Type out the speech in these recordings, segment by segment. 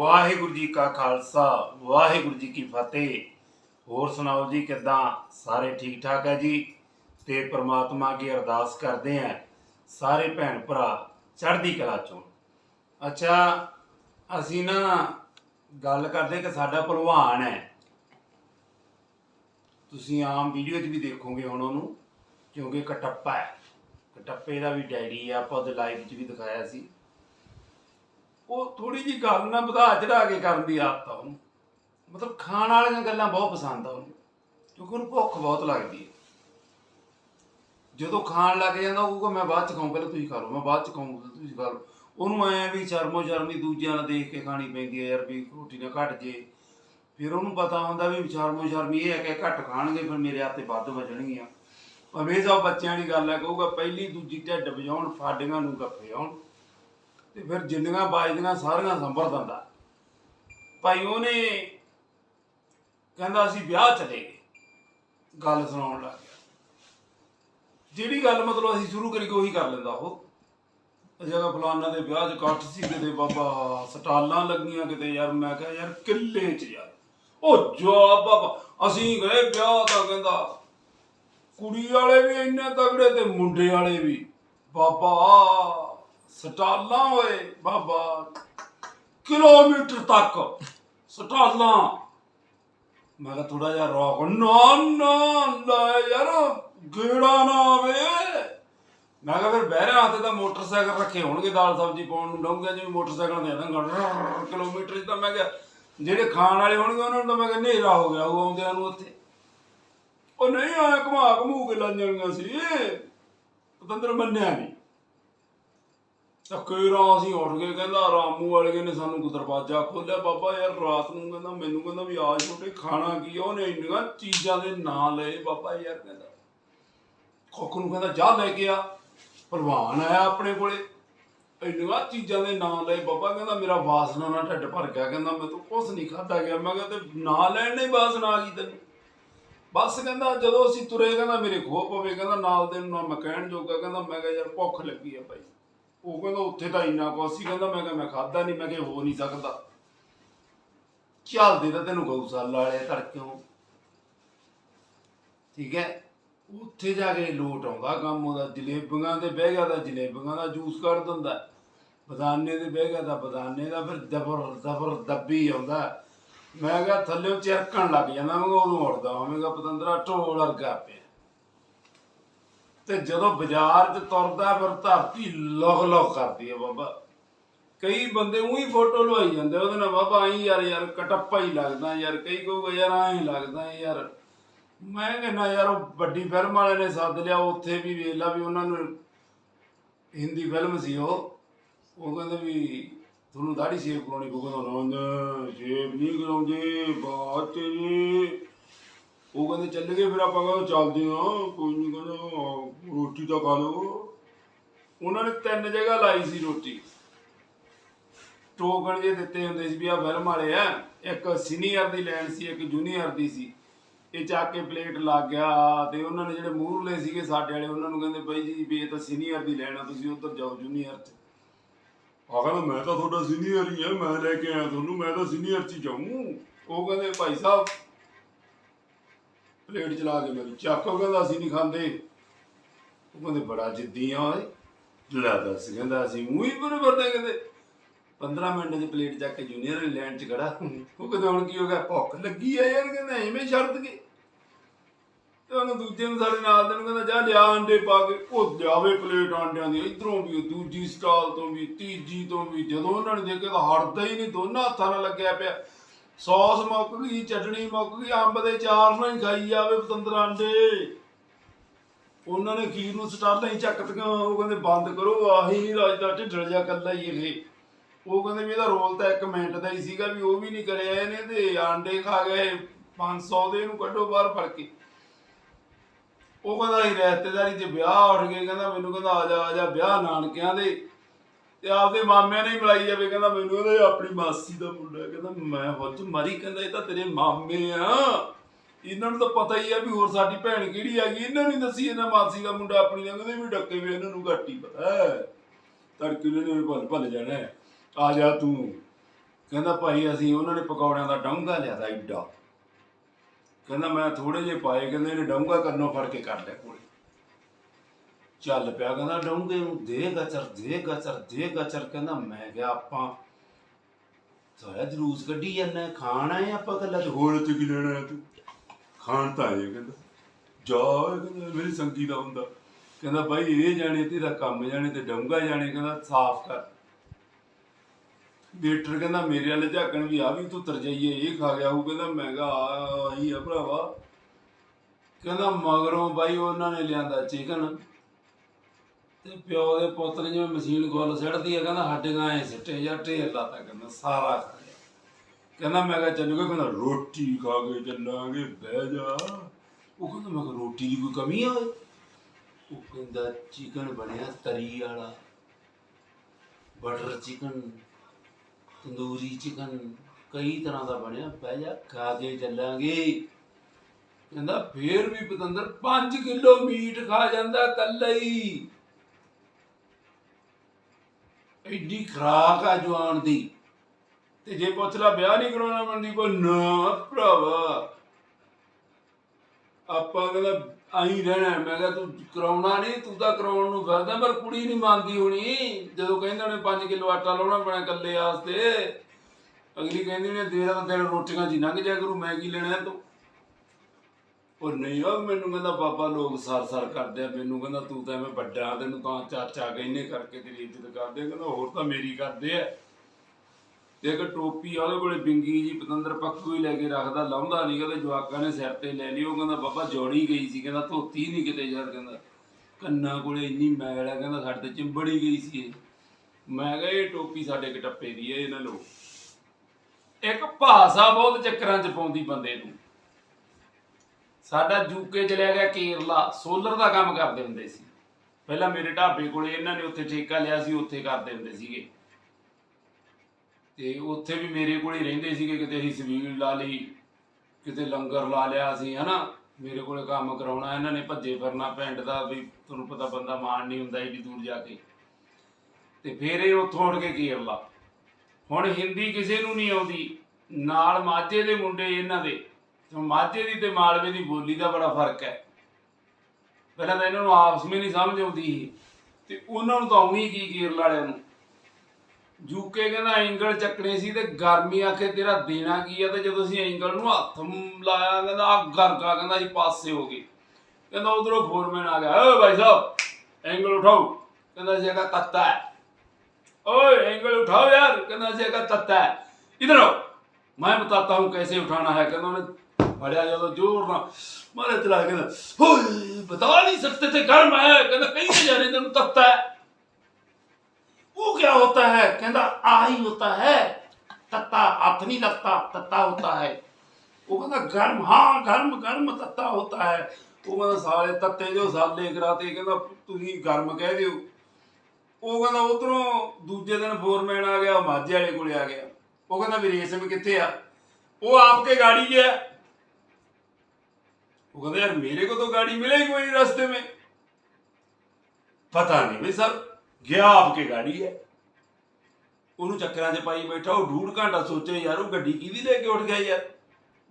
ਵਾਹਿਗੁਰੂ ਜੀ ਕਾ ਖਾਲਸਾ, ਵਾਹਿਗੁਰੂ ਜੀ ਕੀ ਫਤਿਹ। ਹੋਰ ਸੁਣਾਓ ਜੀ, ਕਿਦਾਂ? ਸਾਰੇ ਠੀਕ ਠਾਕ ਹੈ ਜੀ? ਤੇ ਪ੍ਰਮਾਤਮਾ ਕੀ ਅਰਦਾਸ ਕਰਦੇ ਆਂ ਸਾਰੇ ਭੈਣ ਭਰਾ ਚੜ੍ਹਦੀ ਕਲਾ ਚੋਂ। ਅੱਛਾ, ਅਸੀਂ ਨਾ ਗੱਲ ਕਰਦੇ ਕਿ ਸਾਡਾ ਭਲਵਾਨ ਹੈ। ਤੁਸੀਂ ਆਮ ਵੀਡੀਓ 'ਚ ਵੀ ਦੇਖੋਗੇ ਹੁਣ ਉਹਨੂੰ, ਕਿਉਂਕਿ ਕਟੱਪਾ ਹੈ। ਕਟੱਪੇ ਦਾ ਵੀ ਡੈਡੀ ਆ, ਆਪਾਂ ਉਹਦੇ ਲਾਈਵ 'ਚ ਵੀ ਦਿਖਾਇਆ ਸੀ। ਉਹ ਥੋੜੀ ਜੀ ਗੱਲ ਨਾ ਵਧਾ ਚੜਾ ਕੇ ਕਰਨ ਦੀ ਆਦਤ ਆ ਉਹਨੂੰ। ਮਤਲਬ ਖਾਣ ਵਾਲੀਆਂ ਗੱਲਾਂ ਬਹੁਤ ਪਸੰਦ ਆ ਉਹਨੂੰ, ਕਿਉਂਕਿ ਉਹਨੂੰ ਭੁੱਖ ਬਹੁਤ ਲੱਗਦੀ ਹੈ ਜਦੋਂ ਖਾਣ ਲੱਗ ਜਾਂਦਾ, ਉਹ ਕਹੂਗਾ, ਮੈਂ ਬਾਅਦ ਚ ਖਾਊਂ, ਪਹਿਲਾਂ ਤੁਸੀਂ ਖਾ ਲਓ, ਮੈਂ ਬਾਅਦ ਚ ਖਾਊਂਗਾ ਤੁਸੀਂ ਖਾ ਲਓ। ਉਹਨੂੰ ਐ ਵੀ ਸ਼ਰਮੋ ਸ਼ਰਮੀ ਦੂਜਿਆਂ ਨਾਲ ਦੇਖ ਕੇ ਖਾਣੀ ਪੈਂਦੀ ਹੈ ਯਾਰ ਵੀ ਰੋਟੀ ਨਾ ਘਟ ਜੇ। ਫਿਰ ਉਹਨੂੰ ਪਤਾ ਹੁੰਦਾ ਵੀ ਸ਼ਰਮੋ ਸ਼ਰਮੀ ਇਹ ਹੈ ਕਿ ਘੱਟ ਖਾਣਗੇ, ਫਿਰ ਮੇਰੇ ਹੱਥੇ ਵੱਧ ਵਜਣਗੀਆਂ ਹਮੇਸ਼ਾ ਉਹ ਬੱਚਿਆਂ ਦੀ ਗੱਲ ਹੈ ਕਹੂਗਾ, ਪਹਿਲੀ ਦੂਜੀ ਢਿੱਡ ਵਜਾਉਣ, ਫਾਡੀਆਂ ਨੂੰ ਗੱਫੇ ਆਉਣ। ਤੇ ਫਿਰ ਜਿੰਨੀਆਂ ਬਾਜਦੀਆਂ ਸਾਰੀਆਂ ਸੰਭਰ ਦਿੰਦਾ। ਭਾਈ ਉਹਨੇ ਕਹਿੰਦਾ ਅਸੀਂ ਵਿਆਹ ਚਲੇ ਗਏ। ਗੱਲ ਸੁਣਾਉਣ ਲੱਗ ਗਿਆ। ਜਿਹੜੀ ਗੱਲ ਮਤਲਬ ਅਸੀਂ ਸ਼ੁਰੂ ਕਰੀ ਉਹੀ ਕਰ ਲੈਂਦਾ ਉਹ। ਜਗਾ ਫਲਾਨਾ ਦੇ ਵਿਆਹ 'ਚ ਇਕੱਠ ਸੀ ਕਿਤੇ, ਬਾਬਾ ਸਟਾਲਾਂ ਲੱਗੀਆਂ ਕਿਤੇ। ਯਾਰ ਮੈਂ ਕਿਹਾ, ਯਾਰ ਕਿੱਲੇ 'ਚ ਯਾਰ। ਉਹ ਜਵਾਬ ਬਾਬਾ ਅਸੀਂ ਗਏ ਵਿਆਹ ਤਾਂ ਕਹਿੰਦਾ। ਕੁੜੀ ਵਾਲੇ ਵੀ ਇੰਨੇ ਤਗੜੇ ਤੇ ਮੁੰਡੇ ਵਾਲੇ ਵੀ। ਬਾਬਾ ਸਟਾਲਾਂ ਹੋਏ ਬਾਬਾ। ਕਿਲੋਮੀਟਰ ਤੱਕ ਸਟਾਲਾਂ। ਮੈਂ ਕਿਹਾ ਥੋੜਾ ਜਿਹਾ ਰੋਕ। ਨਾ ਨਾ ਲੈ ਯਾਰ, ਗੇੜਾ ਨਾ ਆਵੇ। ਮੈਂ ਕਿਹਾ ਫਿਰ ਬਹਿਰੇ ਹੱਥ ਤਾਂ ਮੋਟਰਸਾਈਕਲ ਰੱਖੇ ਹੋਣਗੇ, ਦਾਲ ਸਬਜ਼ੀ ਪਾਉਣ ਨੂੰ ਡੋਂਗੇ ਜਿਵੇਂ ਮੋਟਰਸਾਈਕਲ ਦੇ ਦਾਂਗਾ ਕਿਲੋਮੀਟਰ 'ਚ ਤਾਂ ਮੈਂ ਕਿਹਾ, ਜਿਹੜੇ ਖਾਣ ਵਾਲੇ ਹੋਣਗੇ ਉਹਨਾਂ ਨੂੰ ਤਾਂ ਮੈਂ ਕਿਹਾ ਹਨੇਰਾ ਹੋ ਗਿਆ, ਉਹ ਆਉਂਦਿਆਂ ਨੂੰ ਉੱਥੇ। ਉਹ ਨਹੀਂ ਆਇਆ ਘੁਮਾ ਘਮੂ ਕੇ ਲੰਘ ਜਾਣੀਆਂ ਸੀ। ਪਤੰਦਰ ਮੰਨਿਆ ਨਹੀਂ ਤਾਂ ਕੇਰਾ ਅਸੀਂ ਉੱਠ ਕੇ ਕਹਿੰਦਾ ਰਾਮੂ ਵਾਲੇ ਨੇ ਸਾਨੂੰ ਦਰਵਾਜ਼ਾ ਖੋਲਿਆ ਬਾਬਾ ਯਾਰ ਰਾਤ ਨੂੰ ਕਹਿੰਦਾ, ਮੈਨੂੰ ਕਹਿੰਦਾ ਵੀ ਆ ਛੋਟੇ ਖਾਣਾ ਕੀ ਆ? ਉਹਨੇ ਇੰਨੀਆਂ ਚੀਜ਼ਾਂ ਦੇ ਨਾਂ ਲਏ। ਬਾਬਾ ਯਾਰ ਕਹਿੰਦਾ ਖੋਖ ਨੂੰ ਕਹਿੰਦਾ, ਜਾ ਲੈ ਕੇ ਆ। ਪ੍ਰਵਾਨ ਆਇਆ ਆਪਣੇ ਕੋਲੇ। ਇੰਨੀਆਂ ਚੀਜ਼ਾਂ ਦੇ ਨਾਂ ਲਏ। ਬਾਬਾ ਕਹਿੰਦਾ, ਮੇਰਾ ਵਾਸਨਾ ਨਾਲ ਢਿੱਡ ਭਰ ਗਿਆ। ਕਹਿੰਦਾ, ਮੈਂ ਤਾਂ ਕੁਛ ਨਹੀਂ ਖਾਧਾ ਗਿਆ। ਮੈਂ ਕਿਹਾ, ਤੇ ਨਾਂ ਲੈਣ ਨੇ ਵਾਸਨਾ ਆ ਗਈ ਤੈਨੂੰ। ਬਸ ਕਹਿੰਦਾ, ਜਦੋਂ ਅਸੀਂ ਤੁਰੇ, ਕਹਿੰਦਾ, ਮੇਰੇ ਖੋਹ ਪਵੇ। ਕਹਿੰਦਾ, ਨਾਲ ਦੇ ਨੂੰ ਨਾ ਮੈਂ ਕਹਿਣ ਜੋਗਾ। ਕਹਿੰਦਾ, ਮੈਂ ਕਿਹਾ, ਯਾਰ ਭੁੱਖ ਲੱਗੀ ਆ ਭਾਈ। ਉਹ ਕਹਿੰਦਾ ਉੱਥੇ ਤਾਂ ਇੰਨਾ ਕੁਛ ਸੀ ਕਹਿੰਦਾ, ਮੈਂ ਕਿਹਾ, ਮੈਂ ਖਾਦਾ ਨਹੀਂ ਮੈਂ ਕਿਹਾ, ਹੋ ਨਹੀਂ ਸਕਦਾ। ਚੱਲਦੇ ਤਾਂ ਤੈਨੂੰ ਗਊਸ਼ਾਲਾ ਵਾਲੇ ਤੜਕਿਓ ਠੀਕ ਹੈ? ਉੱਥੇ ਜਾ ਕੇ ਲੋਟ ਆਉਂਦਾ ਕੰਮ ਉਹਦਾ, ਜਲੇਬੀਆਂ ਤੇ ਬਹਿ ਗਿਆ ਤਾਂ ਜਲੇਬੀਆਂ ਦਾ ਜੂਸ ਕੱਢ ਦਿੰਦਾ। ਬਦਾਨੇ ਦੇ ਬਹਿ ਗਿਆ ਤਾਂ ਬਦਾਨੇ ਦਾ, ਫਿਰ ਜ਼ਬਰ ਜ਼ਬਰ ਦੱਬੀ ਆਉਂਦਾ। ਮੈਂ ਕਿਹਾ ਥੱਲੇ ਚਿਰਕਣ ਲੱਗ ਜਾਂਦਾ, ਮੈਂ ਕਿਹਾ ਉਦੋਂ ਉੱਠਦਾ ਮੈਂ ਕਿਹਾ ਪਤੰਦਰਾ, ਢੋਲ ਵਰਗਾ ਪਿਆ। ਤੇ ਜਦੋਂ ਬਾਜ਼ਾਰ 'ਚ ਤੁਰਦਾ ਫਿਰ ਧਰਤੀ ਲੁਕ ਲੁਕ ਕਰਦੀ ਹੈ ਬਾਬਾ। ਕਈ ਬੰਦੇ ਉਹੀ ਫੋਟੋ ਲਵਾਈ ਜਾਂਦੇ, ਉਹਦੇ ਨਾਲ ਬਾਬਾ ਆਈ ਯਾਰ ਯਾਰ ਕਟੱਪਾ ਹੀ ਲੱਗਦਾ ਯਾਰ, ਕਈ ਕਹੂਗਾ ਯਾਰ ਆਈ ਲੱਗਦਾ ਯਾਰ। ਮੈਂ ਕਹਿੰਦਾ ਯਾਰ ਉਹ ਵੱਡੀ ਫਿਲਮ ਵਾਲੇ ਨੇ ਸੱਦ ਲਿਆ, ਉੱਥੇ ਵੀ ਵੇਖ ਲਾ ਵੀ ਉਹਨਾਂ ਨੂੰ ਹਿੰਦੀ ਫਿਲਮ ਸੀ ਉਹ। ਉਹ ਕਹਿੰਦੇ ਵੀ ਤੁਹਾਨੂੰ ਦਾੜੀ ਸ਼ੇਵ ਕਰਾਉਣੀ ਪਊਗਾ ਨਾ ਨਾ ਨਹੀਂ ਕਰਾਉਂਦੇ, ਬਾਤ ਜੀ ਉਹ ਕਹਿੰਦੇ ਚੱਲ ਗਏ ਫਿਰ ਆਪਾਂ ਕਹਿੰਦੇ ਚੱਲਦੇ ਹਾਂ ਕੋਈ ਨਹੀਂ ਕਹਿੰਦਾ ਰੋਟੀ ਤਾਂ ਖਾ ਲਓ। ਉਹਨਾਂ ਨੇ ਤਿੰਨ ਜਗ੍ਹਾ ਲਾਈ ਸੀ ਰੋਟੀ। ਟੋਕਨ ਜੇ ਦਿੱਤੇ ਹੁੰਦੇ ਸੀ ਵੀ ਆ ਫਿਲਮ ਵਾਲੇ ਆ ਇੱਕ ਸੀਨੀਅਰ ਦੀ ਲੈਣ ਸੀ ਇੱਕ ਜੂਨੀਅਰ ਦੀ ਸੀ। ਇਹ ਚੱਕ ਕੇ ਪਲੇਟ ਲੱਗ ਗਿਆ ਤੇ ਉਹਨਾਂ ਨੇ ਜਿਹੜੇ ਮੂਹਰਲੇ ਸੀਗੇ ਸਾਡੇ ਵਾਲੇ ਉਹਨਾਂ ਨੂੰ ਕਹਿੰਦੇ ਬਾਈ ਜੀ ਵੀ ਇਹ ਤਾਂ ਸੀਨੀਅਰ ਦੀ ਲੈਣਾ ਤੁਸੀਂ ਉੱਧਰ ਜਾਓ ਜੂਨੀਅਰ 'ਚ। ਆ ਕਹਿੰਦਾ ਮੈਂ ਤਾਂ ਤੁਹਾਡਾ ਸੀਨੀਅਰ ਹੀ ਆ ਮੈਂ ਲੈ ਕੇ ਆਇਆ ਤੁਹਾਨੂੰ ਮੈਂ ਤਾਂ ਸੀਨੀਅਰ 'ਚ ਹੀ ਜਾਊਂ। ਉਹ ਕਹਿੰਦੇ ਭਾਈ ਸਾਹਿਬ ਪਲੇਟ ਚਲਾ ਕੇ ਮੇਰੀ ਚੱਕ ਕਹਿੰਦਾ ਅਸੀਂ ਨਹੀਂ ਖਾਂਦੇ। ਉਹ ਕਹਿੰਦੇ ਬੜਾ ਜਿੱਦੀ ਆ ਓਏ। ਲੈ ਦੱਸ ਕਹਿੰਦਾ ਅਸੀਂ ਮੂੰਹ ਪਰ ਵਰਦੇ ਕਹਿੰਦੇ। 15 ਮਿੰਟ ਦੀ ਪਲੇਟ ਚੱਕ ਕੇ ਜੂਨੀਅਰ ਲੈਂਡ 'ਚ ਖੜਾ। ਉਹ ਕਹਿੰਦਾ ਹੁਣ ਕੀ ਹੋ ਗਿਆ? ਭੁੱਖ ਲੱਗੀ ਆ ਯਾਰ ਕਹਿੰਦਾ, ਐਵੇਂ ਛੱਡ ਦਗੇ ਤੇ ਉਹਨੂੰ ਦੂਜੇ ਨੂੰ ਸਾਡੇ ਨਾਲ ਦੇ ਨੂੰ ਕਹਿੰਦਾ, ਜਾ ਲਿਆ ਆਂਡੇ ਪਾ ਕੇ। ਉਹ ਲਿਆਵੇ ਪਲੇਟ ਆਂਡਿਆਂ ਦੀ, ਇਧਰੋਂ ਵੀ, ਦੂਜੀ ਸਟਾਲ ਤੋਂ ਵੀ, ਤੀਜੀ ਤੋਂ ਵੀ। ਜਦੋਂ ਉਹਨਾਂ ਨੇ ਦੇਖਿਆ ਤਾਂ ਹਟਦਾ ਹੀ ਨਹੀਂ, ਦੋਨਾਂ ਹੱਥਾਂ ਨਾਲ ਲੱਗਿਆ ਪਿਆ। ਸੌਸ ਮੁੱਕ ਗਈ, ਚਟਣੀ ਮੁੱਕ ਗਈ, ਅੰਬ ਦੇ ਚਾਰ ਨਾਲ ਹੀ ਖਾਈ ਜਾਵੇ ਪਤੰਦਰ ਆਂਡੇ ਉਹਨਾਂ ਨੇ ਖੀਰ ਨੂੰ ਸਟਾਲਾਂ ਹੀ ਚੱਕਤੀਆਂ ਉਹ ਕਹਿੰਦੇ, ਬੰਦ ਕਰੋ, ਆਹੀ ਨਹੀਂ ਰਾਜਦਾ, ਢਿੱਡਲ ਜਿਹਾ ਕੱਲਾ ਹੀ ਇਹ। ਉਹ ਕਹਿੰਦੇ ਵੀ ਇਹਦਾ ਰੋਲ ਤਾਂ 1 ਮਿੰਟ ਦਾ ਹੀ ਸੀਗਾ ਵੀ ਉਹ ਵੀ ਨਹੀਂ ਕਰਿਆ ਇਹਨੇ ਤੇ ਆਂਡੇ ਖਾ ਗਏ 500 ਦੇ ਇਹਨੂੰ ਕੱਢੋ ਬਾਹਰ ਫੜ ਕੇ। ਉਹ ਕਹਿੰਦਾ ਹੀ ਰਿਸ਼ਤੇਦਾਰੀ ਚ ਵਿਆਹ ਉੱਠ ਗਏ, ਕਹਿੰਦਾ, ਮੈਨੂੰ ਕਹਿੰਦਾ, ਆ ਜਾ ਆ ਜਾ, ਵਿਆਹ ਨਾਨਕਿਆਂ ਦੇ। ਤੇ ਆਪਦੇ ਮਾਮਿਆਂ ਨੇ ਹੀ ਬੁਲਾਈ ਜਾਵੇ, ਕਹਿੰਦਾ ਮੈਨੂੰ ਕਹਿੰਦਾ ਆਪਣੀ ਮਾਸੀ ਦਾ ਮੁੰਡਾ ਕਹਿੰਦਾ ਮੈਂ ਹੁੱਜ ਮਰੀ ਕਹਿੰਦਾ, ਇਹ ਤਾਂ ਤੇਰੇ ਮਾਮੇ ਆ। ਇਹਨਾਂ ਨੂੰ ਤਾਂ ਪਤਾ ਹੀ ਆ ਵੀ ਹੋਰ ਸਾਡੀ ਭੈਣ ਕਿਹੜੀ ਆ ਗਈ। ਇਹਨਾਂ ਨੂੰ ਦੱਸੀ ਇਹਨਾਂ ਮਾਸੀ ਦਾ ਮੁੰਡਾ ਆਪਣੀ ਦਾ ਕਹਿੰਦੇ ਵੀ ਡੱਕੇ ਵੀ ਇਹਨਾਂ ਨੂੰ ਘੱਟ ਹੀ ਪਤਾ ਹੈ। ਤੜਕੇ ਨੇ ਭੁੱਲ ਭੁੱਲ ਜਾਣਾ ਆ ਜਾ ਤੂੰ। ਕਹਿੰਦਾ ਭਾਈ ਅਸੀਂ ਉਹਨਾਂ ਨੇ ਪਕੌੜਿਆਂ ਦਾ ਡੌਂਗਾ ਲਿਆਦਾ ਏਡਾ। ਕਹਿੰਦਾ ਮੈਂ ਥੋੜੇ ਜਿਹੇ ਪਾਏ, ਕਹਿੰਦੇ ਇਹਨੇ ਡੌਂਗਾ ਕੰਨੋਂ ਫੜ ਕੇ ਕਰ ਲਿਆ ਕੋਲੇ। ਚੱਲ ਪਿਆ ਕਹਿੰਦਾ ਡੌਂਗੇ ਨੂੰ ਦੇ ਗਚਰ ਦੇ ਗਚਰ ਦੇ ਗਚਰ ਕਹਿੰਦਾ ਮੈਂ ਕਿਹਾ ਆਪਾਂ ਸਾਰਾ ਜਲੂਸ ਕੱਢੀ ਜਾਂਦਾ ਖਾਣ ਆਏ ਆਪਾਂ ਕੱਲਾ ਤੇ। ਹੋਰ ਤੇ ਕੀ ਲੈਣਾ ਹੈ ਤੂੰ? ਖਾਣ ਤਾਂ ਆਏ ਕਹਿੰਦਾ। ਜਾ ਕਹਿੰਦਾ ਮੇਰੀ ਸੰਗੀ ਦਾ ਹੁੰਦਾ ਕਹਿੰਦਾ ਭਾਈ ਇਹ ਜਾਣੇ ਤੇਰਾ ਕੰਮ ਜਾਣੇ ਤੇ ਡੌਂਗਾ ਜਾਣੇ ਕਹਿੰਦਾ ਸਾਫ਼ ਕਰ। ਵੇਟਰ ਕਹਿੰਦਾ ਮੇਰੇ ਵਾਲੇ ਝਾਕਣ ਵੀ ਆ ਵੀ ਤੂੰ ਤਰ ਜਾਈਏ ਇਹ ਖਾ ਗਿਆ ਉਹ ਕਹਿੰਦਾ ਮੈਂ ਕਿਹਾ ਆ ਹੀ ਆ ਭਰਾਵਾ। ਕਹਿੰਦਾ ਮਗਰੋਂ ਬਾਈ ਉਹਨਾਂ ਨੇ ਲਿਆਂਦਾ ਚਿਕਨ ਤੇ ਪਿਓ ਦੇ ਪੁੱਤ ਨੇ ਜਿਵੇਂ ਮਸ਼ੀਨ ਗੋਲ ਸਿੱਟਦੀ ਆ, ਕਹਿੰਦਾ ਹੱਡੀਆਂ ਐ ਸਿੱਟੇ ਜਾਂ ਢੇਰ ਲਾਤਾ ਕਹਿੰਦਾ ਸਾਰਾ। ਕਹਿੰਦਾ ਮੈਂ ਕਿਹਾ ਚੱਲੂਗਾ ਕਹਿੰਦਾ ਰੋਟੀ ਖਾ ਕੇ ਚੱਲਾਂਗੇ, ਬਹਿ ਜਾ। ਉਹ ਕਹਿੰਦਾ ਮੈਂ ਕਿਹਾ ਰੋਟੀ ਦੀ ਕੋਈ ਕਮੀ ਆ ਓਏ? ਉਹ ਕਹਿੰਦਾ ਚਿਕਨ ਬਣਿਆ ਤਰੀ ਵਾਲਾ। ਬਟਰ ਚਿਕਨ, ਤੰਦੂਰੀ ਚਿਕਨ, ਕਈ ਤਰ੍ਹਾਂ ਦਾ ਬਣਿਆ। ਬਹਿ ਜਾ, ਖਾ ਕੇ ਚੱਲਾਂਗੇ। ਕਹਿੰਦਾ ਫੇਰ ਵੀ ਪਤੰਦਰ 5 ਕਿਲੋ ਮੀਟ ਖਾ ਜਾਂਦਾ ਕੱਲਾ ਹੀ। ਐਡੀ ਖਰਾਕ ਆ ਜਵਾਨ ਦੀ। ਤੇ ਜੇ ਪੁੱਛ ਲਾ ਵਿਆਹ ਨਹੀਂ ਕਰਾਉਣਾ ਮੰਦੀ ਕੋ ਨਾ ਭਰਾਵਾ। ਆਪਾਂ ਕਹਿੰਦਾ, ਆਈ ਰਹਿਣਾ ਮੈਂ ਕਿਹਾ, ਤੂੰ ਕਰਾਉਣਾ ਨਹੀਂ, ਤੂੰ ਤਾਂ ਕਰਾਉਣ ਨੂੰ ਫਿਰਦਾ, ਪਰ ਕੁੜੀ ਨਹੀਂ ਮੰਨਦੀ ਹੋਣੀ। ਜਦੋਂ ਕਹਿੰਦੇ ਨੇ 5 ਕਿਲੋ ਆਟਾ ਲਾਉਣਾ ਪੈਣਾ ਇਕੱਲੇ ਵਾਸਤੇ, ਅਗਲੀ ਕਹਿੰਦੀ ਨੇ ਦੇਰਾ ਤਾਂ ਦਿਨ ਰੋਟੀਆਂ ਜੀ ਲੰਘ ਜਾ ਕਰੂ, ਮੈਂ ਕੀ ਲੈਣਾ ਤੂੰ? ਉਹ ਨਹੀਂ, ਉਹ ਮੈਨੂੰ ਕਹਿੰਦਾ, ਬਾਬਾ, ਲੋਕ ਸਰ ਸਰ ਕਰਦੇ ਆ। ਮੈਨੂੰ ਕਹਿੰਦਾ, ਤੂੰ ਤਾਂ ਐਵੇਂ ਵੱਡਾ ਤੈਨੂੰ ਤਾਂ ਚਾਚਾ ਕਹਿੰਦੇ ਕਰਕੇ ਤੇਰੀ ਇੱਜ਼ਤ ਕਰਦੇ ਆ। ਕਹਿੰਦਾ, ਹੋਰ ਤਾਂ ਮੇਰੀ ਕਰਦੇ ਆ। ਤੇ ਇੱਕ ਟੋਪੀ ਆ, ਉਹਦੇ ਕੋਲੇ ਬਿੰਗੀ ਜੀ, ਪਤੰਦਰ ਪੱਕੂ ਹੀ ਲੈ ਕੇ ਰੱਖਦਾ, ਲਾਉਂਦਾ ਨਹੀਂ ਕਹਿੰਦਾ ਜਵਾਕਾਂ ਨੇ ਸਿਰ ਤੇ ਲੈ ਲਈ ਉਹ ਕਹਿੰਦਾ, ਬਾਬਾ, ਜੋੜੀ ਗਈ ਸੀ। ਕਹਿੰਦਾ, ਧੋਤੀ ਨਹੀਂ ਕਿਤੇ ਯਾਰ। ਕਹਿੰਦਾ, ਕੰਨਾਂ ਕੋਲੇ ਇੰਨੀ ਮੈਲ ਆ। ਕਹਿੰਦਾ, ਸਾਡੇ ਤੇ ਚਿੰਬੜੀ ਗਈ ਸੀ ਇਹ। ਮੈਂ ਕਿਹਾ, ਇਹ ਟੋਪੀ ਸਾਡੇ ਕਟੱਪੇ ਦੀ ਹੈ ਇਹਨਾਂ ਲੋ ਇੱਕ ਭਾਸ਼ਾ ਬਹੁਤ ਚੱਕਰਾਂ 'ਚ ਪਾਉਂਦੀ ਬੰਦੇ ਨੂੰ। ਸਾਡਾ ਯੂਕੇ ਚਲਿਆ ਗਿਆ ਕੇਰਲਾ, ਸੋਲਰ ਦਾ ਕੰਮ ਕਰਦੇ ਹੁੰਦੇ ਸੀ। ਪਹਿਲਾਂ ਮੇਰੇ ਢਾਬੇ ਕੋਲੇ ਇਹਨਾਂ ਨੇ ਉੱਥੇ ਠੇਕਾ ਲਿਆ ਸੀ, ਉੱਥੇ ਕਰਦੇ ਹੁੰਦੇ ਸੀਗੇ। ਤੇ ਉੱਥੇ ਵੀ ਮੇਰੇ ਕੋਲ ਹੀ ਰਹਿੰਦੇ ਸੀਗੇ, ਕਿਤੇ ਅਸੀਂ ਸਵੀਲ ਲਾ ਲਈ, ਕਿਤੇ ਲੰਗਰ ਲਾ ਲਿਆ ਸੀ, ਹਨਾ? ਮੇਰੇ ਕੋਲੇ ਕੰਮ ਕਰਾਉਣਾ, ਇਹਨਾਂ ਨੇ ਭੱਜੇ ਫਿਰਨਾ ਪਿੰਡ ਦਾ ਵੀ, ਤੁਹਾਨੂੰ ਪਤਾ ਬੰਦਾ ਮਾਣ ਨਹੀਂ ਹੁੰਦਾ ਏਡੀ ਦੂਰ ਜਾ ਕੇ। ਤੇ ਫਿਰ ਇਹ ਉੱਥੋਂ ਉੱਠ ਕੇ ਕੇਰਲਾ। ਹੁਣ ਹਿੰਦੀ ਕਿਸੇ ਨੂੰ ਨਹੀਂ ਆਉਂਦੀ, ਨਾਲ ਮਾਝੇ ਦੇ ਮੁੰਡੇ ਇਹਨਾਂ ਦੇ। ਮਾਝੇ ਦੀ ਤੇ ਮਾਲਵੇ ਦੀ ਬੋਲੀ ਦਾ ਬੜਾ ਫ਼ਰਕ ਹੈ। ਪਹਿਲਾਂ ਤਾਂ ਇਹਨਾਂ ਨੂੰ ਆਪਸ ਵਿੱਚ ਨਹੀਂ ਸਮਝ ਆਉਂਦੀ ਸੀ। ਤੇ ਉਹਨਾਂ ਨੂੰ ਤਾਂ ਆਉਣੀ ਕੀ ਕੇਰਲਾ ਵਾਲਿਆਂ ਨੂੰ? ਯੂਕੇ ਕਹਿੰਦਾ ਐਂਗਲ ਚੱਕਣੇ ਸੀ ਤੇ ਗਰਮੀ ਆਖੇ ਤੇਰਾ ਦੇਣਾ ਕੀ ਆ ਤੇ ਜਦੋਂ ਅਸੀਂ ਐਂਗਲ ਨੂੰ ਹੱਥ ਲਾਇਆ ਕਹਿੰਦਾ ਆ ਗਰਗਾ ਕਹਿੰਦਾ ਜੀ ਪਾਸੇ ਹੋ ਗਏ। ਕਹਿੰਦਾ ਉਧਰੋਂ ਫੋਰਮੈਨ ਆ ਗਿਆ, ਓਏ ਭਾਈ ਸਾਹਿਬ, ਐਂਗਲ ਉਠਾਓ। ਕਹਿੰਦਾ ਜੀ ਹੈਗਾ ਤੱਤਾ ਹੈ। ਓਏ ਐਂਗਲ ਉਠਾਓ ਯਾਰ, ਕਹਿੰਦਾ ਜੀ ਹੈਗਾ ਤੱਤਾ ਹੈ। ਇਧਰ ਮੈਂ ਬਤਾਤਾ ਹੂੰ ਕੈਸੇ ਉਠਾਣਾ ਹੈ। ਕਹਿੰਦਾ ਉਹਨੇ ਮੜਿਆ ਜਦੋਂ ਜ਼ੋਰ ਨਾਲ। ਮਾਰੇ ਚਲਾ ਕਹਿੰਦਾ, ਹੋਏ ਬਤਾ ਨਹੀਂ ਸਕਤੇ ਤੇ ਗਰਮ ਹੈ। ਕਹਿੰਦਾ, ਕਈ ਹਜ਼ਾਰ ਇਹਨਾਂ ਨੂੰ ਤੱਤਾ ਹੈ। ਉਹ ਕੀ ਹੋਤਾ ਹੈ? ਕਹਿੰਦਾ ਆ ਹੀ ਹੈ। ਤੱਤਾ ਹੱਥ ਨਹੀਂ ਲੱਗਦਾ, ਤੱਤਾ ਹੋਤਾ ਹੈ। ਉਹ ਕਹਿੰਦਾ, ਗਰਮ, ਹਾਂ, ਗਰਮ ਗਰਮ ਤੱਤਾ ਹੋਤਾ ਹੈ। ਉਹ ਕਹਿੰਦਾ, ਸਾਲੇ ਤੱਤੇ ਜੋ ਸਾਲੇ ਕਰਾਤੇ। ਕਹਿੰਦਾ, ਤੁਸੀਂ ਗਰਮ ਕਹਿ ਦਿਓ। ਉਹ ਕਹਿੰਦਾ, ਉਧਰੋਂ ਦੂਜੇ ਦਿਨ ਫੋਰਮੈਨ ਆ ਗਿਆ, ਮਾਝੇ ਵਾਲੇ ਕੋਲੇ ਆ ਗਿਆ। ਉਹ ਕਹਿੰਦਾ, ਵੀ ਰੇਸ਼ਮ ਕਿੱਥੇ ਆ? ਉਹ ਆਪਕੇ ਗਾੜੀ ਹੈ वो कहता यार मेरे को तो गाड़ी मिले ही कोई रास्ते में पता नहीं भाई सर गया आपके गाड़ी है ਉਹਨੂੰ ਚੱਕਰਾਂ 'ਚ ਪਾਈ ਬੈਠਾ ਉਹ ਡੂਢ ਘੰਟਾ ਸੋਚੇ ਯਾਰ ਉਹ ਗੱਡੀ ਕਿਹਦੀ ਲੈ ਕੇ ਉੱਠ ਗਿਆ ਯਾਰ